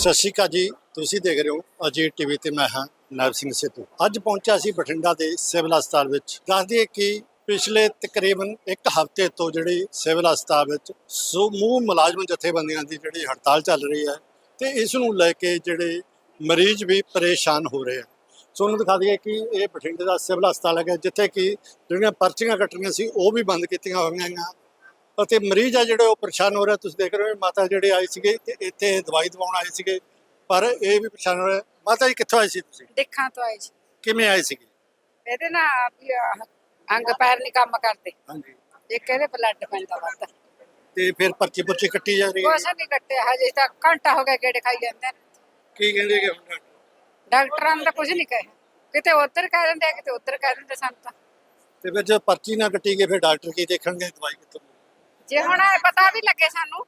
ਸਤਿ ਸ਼੍ਰੀ ਅਕਾਲ ਜੀ। ਤੁਸੀਂ ਦੇਖ ਰਹੇ ਹੋ ਅਜੀਤ ਟੀਵੀ ਤੇ ਮੈਂ ਹਾਂ ਨਵ ਸਿੰਘ ਸਿੱਧੂ ਅੱਜ ਪਹੁੰਚਿਆ ਸੀ ਬਠਿੰਡਾ ਦੇ ਸਿਵਲ ਹਸਪਤਾਲ ਵਿੱਚ। ਦੱਸ ਦਈਏ ਕਿ ਪਿਛਲੇ ਤਕਰੀਬਨ ਇੱਕ ਹਫ਼ਤੇ ਤੋਂ ਜਿਹੜੀ ਸਿਵਲ ਹਸਪਤਾਲ ਵਿੱਚ ਸਮੂਹ ਮੁਲਾਜ਼ਮ ਜਥੇਬੰਦੀਆਂ ਦੀ ਜਿਹੜੀ ਹੜਤਾਲ ਚੱਲ ਰਹੀ ਹੈ ਤੇ ਇਸ ਨੂੰ ਲੈ ਕੇ ਜਿਹੜੇ ਮਰੀਜ਼ ਵੀ ਪਰੇਸ਼ਾਨ ਹੋ ਰਹੇ ਆ। ਸੋ ਉਹਨੂੰ ਦਿਖਾ ਦਈਏ ਕਿ ਇਹ ਬਠਿੰਡੇ ਦਾ ਸਿਵਲ ਹਸਪਤਾਲ ਹੈਗਾ, ਜਿੱਥੇ ਕਿ ਜਿਹੜੀਆਂ ਪਰਚੀਆਂ ਕੱਟਣੀਆਂ ਸੀ ਉਹ ਵੀ ਬੰਦ ਕੀਤੀਆਂ ਹੋਈਆਂ ਹੈਗੀਆਂ। ਅਤੇ ਮਰੀਜ਼ ਆ ਜਿਹੜੇ ਉਹ ਪਰੇਸ਼ਾਨ ਹੋ ਰਹੇ ਤੁਸੀਂ ਦੇਖ ਰਹੇ ਹੋ ਮਾਤਾ ਜਿਹੜੇ ਆਏ ਸੀਗੇ ਤੇ ਇੱਥੇ ਦਵਾਈ ਦਵਾਉਣ ਆਏ ਸੀਗੇ। ਪਰ ਇਹ ਵੀ ਪਰੇਸ਼ਾਨ ਹੋ ਰਹੇ ਮਾਤਾ ਜੀ ਕਿੱਥੋਂ ਆਏ ਸੀ ਤੁਸੀਂ? ਦੇਖਾਂ ਤੋਂ ਆਏ ਸੀ। ਕਿਵੇਂ ਆਏ ਸੀਗੇ? ਇਹਦੇ ਨਾਲ ਵੀ ਆਹ ਅੰਗ ਪੈਰ ਨਹੀਂ ਕੰਮ ਕਰਦੇ। ਹਾਂਜੀ। ਇੱਕ ਇਹਦੇ ਬਲੱਡ ਪੈਂਦਾ ਵੱਧ। ਤੇ ਫਿਰ ਪਰਚੀ ਪੁਰਚੀ ਕੱਟੀ ਜਾ ਰਹੀ ਹੈ? ਕੁਛ ਨਹੀਂ ਕੱਟਿਆ ਹਜੇ ਤੱਕ ਘੰਟਾ ਹੋ ਗਿਆ ਗੇੜੇ ਖਾਈ ਜਾਂਦੇ ਨੇ। ਕੀ ਕਹਿੰਦੇ ਕਿ ਹੁਣ ਡਾਕਟਰ? ਡਾਕਟਰਾਂ ਨੇ ਤਾਂ ਕੁਝ ਨਹੀਂ ਕਹੇ। ਕਿਤੇ ਉੱਧਰ ਕਹਿ ਦਿੰਦੇ ਆ ਕਿਤੇ ਉੱਧਰ ਕਹਿ ਦਿੰਦੇ ਸਾਨੂੰ ਤਾਂ। ਤੇ ਫਿਰ ਜੇ ਪਰਚੀ ਨਾ ਕੱਟੀ ਗਈ ਫਿਰ ਡਾਕਟਰ ਕੀ ਦੇਖਣਗੇ? ਦਵਾਈ ਕਿੱਥੋਂ ਜੇ ਹੁਣ ਇਹ ਪਤਾ ਵੀ ਲੱਗੇ ਸਾਨੂੰ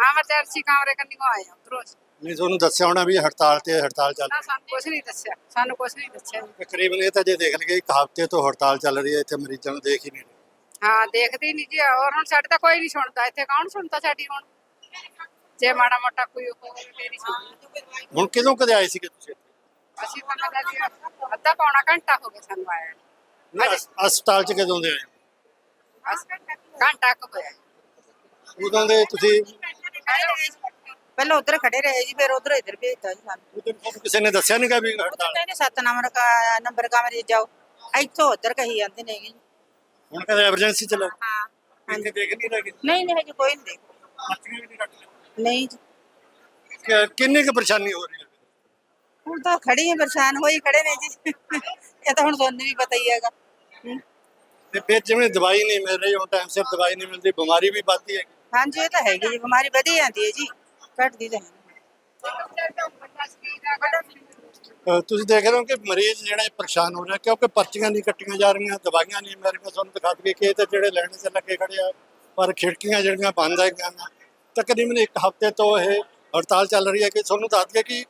ਐਮਰਜੈਂਸੀ ਕਮਰੇ ਕੰਨੀਓ ਆਏ ਆ ਉਧਰੋਂ। ਨਹੀਂ ਤੁਹਾਨੂੰ ਦੱਸਿਆ ਹੋਣਾ ਵੀ ਹੜਤਾਲ ਤੇ ਹੜਤਾਲ ਚੱਲ ਨਾ ਸਾਨੂੰ ਕੁਝ ਨਹੀਂ ਦੱਸਿਆ ਸਾਨੂੰ ਕੁਝ ਨਹੀਂ ਦੱਸਿਆ। ਤਕਰੀਬਨ ਇਹ ਤਾਂ ਜੇ ਦੇਖ ਲਈਏ ਇੱਕ ਹਫ਼ਤੇ ਤੋਂ ਹੜਤਾਲ ਚੱਲ ਰਹੀ ਹੈ ਇੱਥੇ ਮਰੀਜ਼ਾਂ ਨੂੰ ਦੇਖ ਹੀ ਨਹੀਂ ਰਹੇ। ਹਾਂ ਦੇਖਦੇ ਨਹੀਂ ਜੀ ਔਰ ਹੁਣ ਸਾਡੇ ਤਾਂ ਕੋਈ ਨਹੀਂ ਸੁਣਦਾ ਇੱਥੇ ਕੌਣ ਸੁਣਦਾ ਸਾਡੀ ਹੁਣ? ਜੇ ਮਾੜਾ ਮੋਟਾ ਕੋਈ ਹੋਵੇ ਤੇ ਨਹੀਂ ਸੁਣਦਾ। ਹੁਣ ਕਿਦੋਂ ਕਦੇ ਆਏ ਸੀਗੇ ਤੁਸੀਂ? ਅਸੀਂ ਤਾਂ ਜੀ ਅੱਧਾ ਪੌਣਾ ਘੰਟਾ ਹੋ ਗਿਆ ਸਾਨੂੰ ਆਇਆ ਹਸਪਤਾਲ ਚ ਕਦੋਂ ਦੇ ਆਏ? ਬਸ ਘੰਟਾ ਕੁ ਹੋਇਆ। ਉਦੋਂ ਦੇ ਤੁਸੀਂ ਪਹਿਲਾਂ ਉਧਰ ਖੜੇ ਰਹੇ ਜੀ ਫਿਰ ਉਧਰ ਇੱਧਰ ਭੇਜਤਾ ਜੀ ਸਾਨੂੰ। ਉਦੋਂ ਤੁਹਾਨੂੰ ਕਿਸੇ ਨੇ ਦੱਸਿਆ ਨਹੀਂਗਾ ਵੀ ਉਹ ਤਾਂ ਹੜਤਾਲ? ਕਹਿੰਦੇ ਸੱਤ ਨੰਬਰ ਕਾ ਨੰਬਰ ਕਮਰੇ 'ਚ ਜਾਓ। ਇੱਥੋਂ ਉਧਰ ਕਹੀ ਜਾਂਦੇ ਨੇ ਜੀ। ਹੁਣ ਕਦੇ ਐਮਰਜੈਂਸੀ ਚਲੋ ਹਾਂ ਇੱਥੇ ਦੇਖ ਨਹੀਂ ਰਹੇ ਨਹੀਂ ਨਹੀਂ ਹਜੇ ਕੋਈ ਨਹੀਂ ਦੇਖ ਪਰਚੀਆਂ ਵੀ ਨਹੀਂ ਕੱਟ ਨਹੀਂ ਜੀ। ਕਿ- ਕਿੰਨੀ ਕੁ ਪਰੇਸ਼ਾਨੀ ਹੋ ਰਹੀ ਹੈ? ਹੁਣ ਤਾਂ ਖੜੇ ਹੀ ਪਰੇਸ਼ਾਨ ਹੋਈ ਖੜੇ ਨੇ ਜੀ। ਇਹ ਤਾਂ ਹੁਣ ਤੁਹਾਨੂੰ ਵੀ ਪਤਾ ਹੀ ਹੈਗਾ। ਤੇ ਫਿਰ ਜਿਵੇਂ ਦਵਾਈ ਨਹੀਂ ਮਿਲ ਰਹੀ ਹੁਣ ਟਾਈਮ ਸਿਰ ਦਵਾਈ ਨਹੀਂ ਮਿਲਦੀ ਬਿਮਾਰੀ ਵੀ ਵੱਧਦੀ ਹੈ ਹਾਂਜੀ ਇਹ ਤਾਂ ਹੈਗੀ ਜੀ ਬਿਮਾਰੀ ਵਧੀ ਜਾਂਦੀ ਹੈ ਜੀ ਘਟਦੀ ਤਾਂ ਹੈ ਨਹੀਂ। ਅਹ ਤੁਸੀਂ ਦੇਖ ਰਹੇ ਹੋ ਕਿ ਮਰੀਜ਼ ਜਿਹੜੇ ਪਰੇਸ਼ਾਨ ਹੋ ਰਹੇ ਕਿਉਂਕਿ ਪਰਚੀਆਂ ਨਹੀਂ ਕੱਟੀਆਂ ਜਾ ਰਹੀਆਂ ਦਵਾਈਆਂ ਨਹੀਂ ਮਿਲ ਰਹੀਆਂ ਤੁਹਾਨੂੰ ਦਿਖਾ ਦਈਏ ਕਿ ਇਹ ਤੇ ਜਿਹੜੇ ਲਾਈਨ 'ਚ ਲੱਗੇ ਖੜੇ ਆ ਪਰ ਖਿੜਕੀਆਂ ਜਿਹੜੀਆਂ ਬੰਦ ਹੈਗੀਆਂ ਨੇ ਤਕਰੀਬਨ ਇੱਕ ਹਫ਼ਤੇ ਤੋਂ ਇਹ ਹੜਤਾਲ ਚੱਲ ਰਹੀ ਹੈ ਕਿ ਤੁਹਾਨੂੰ ਦੱਸ ਦਈਏ ਕਿ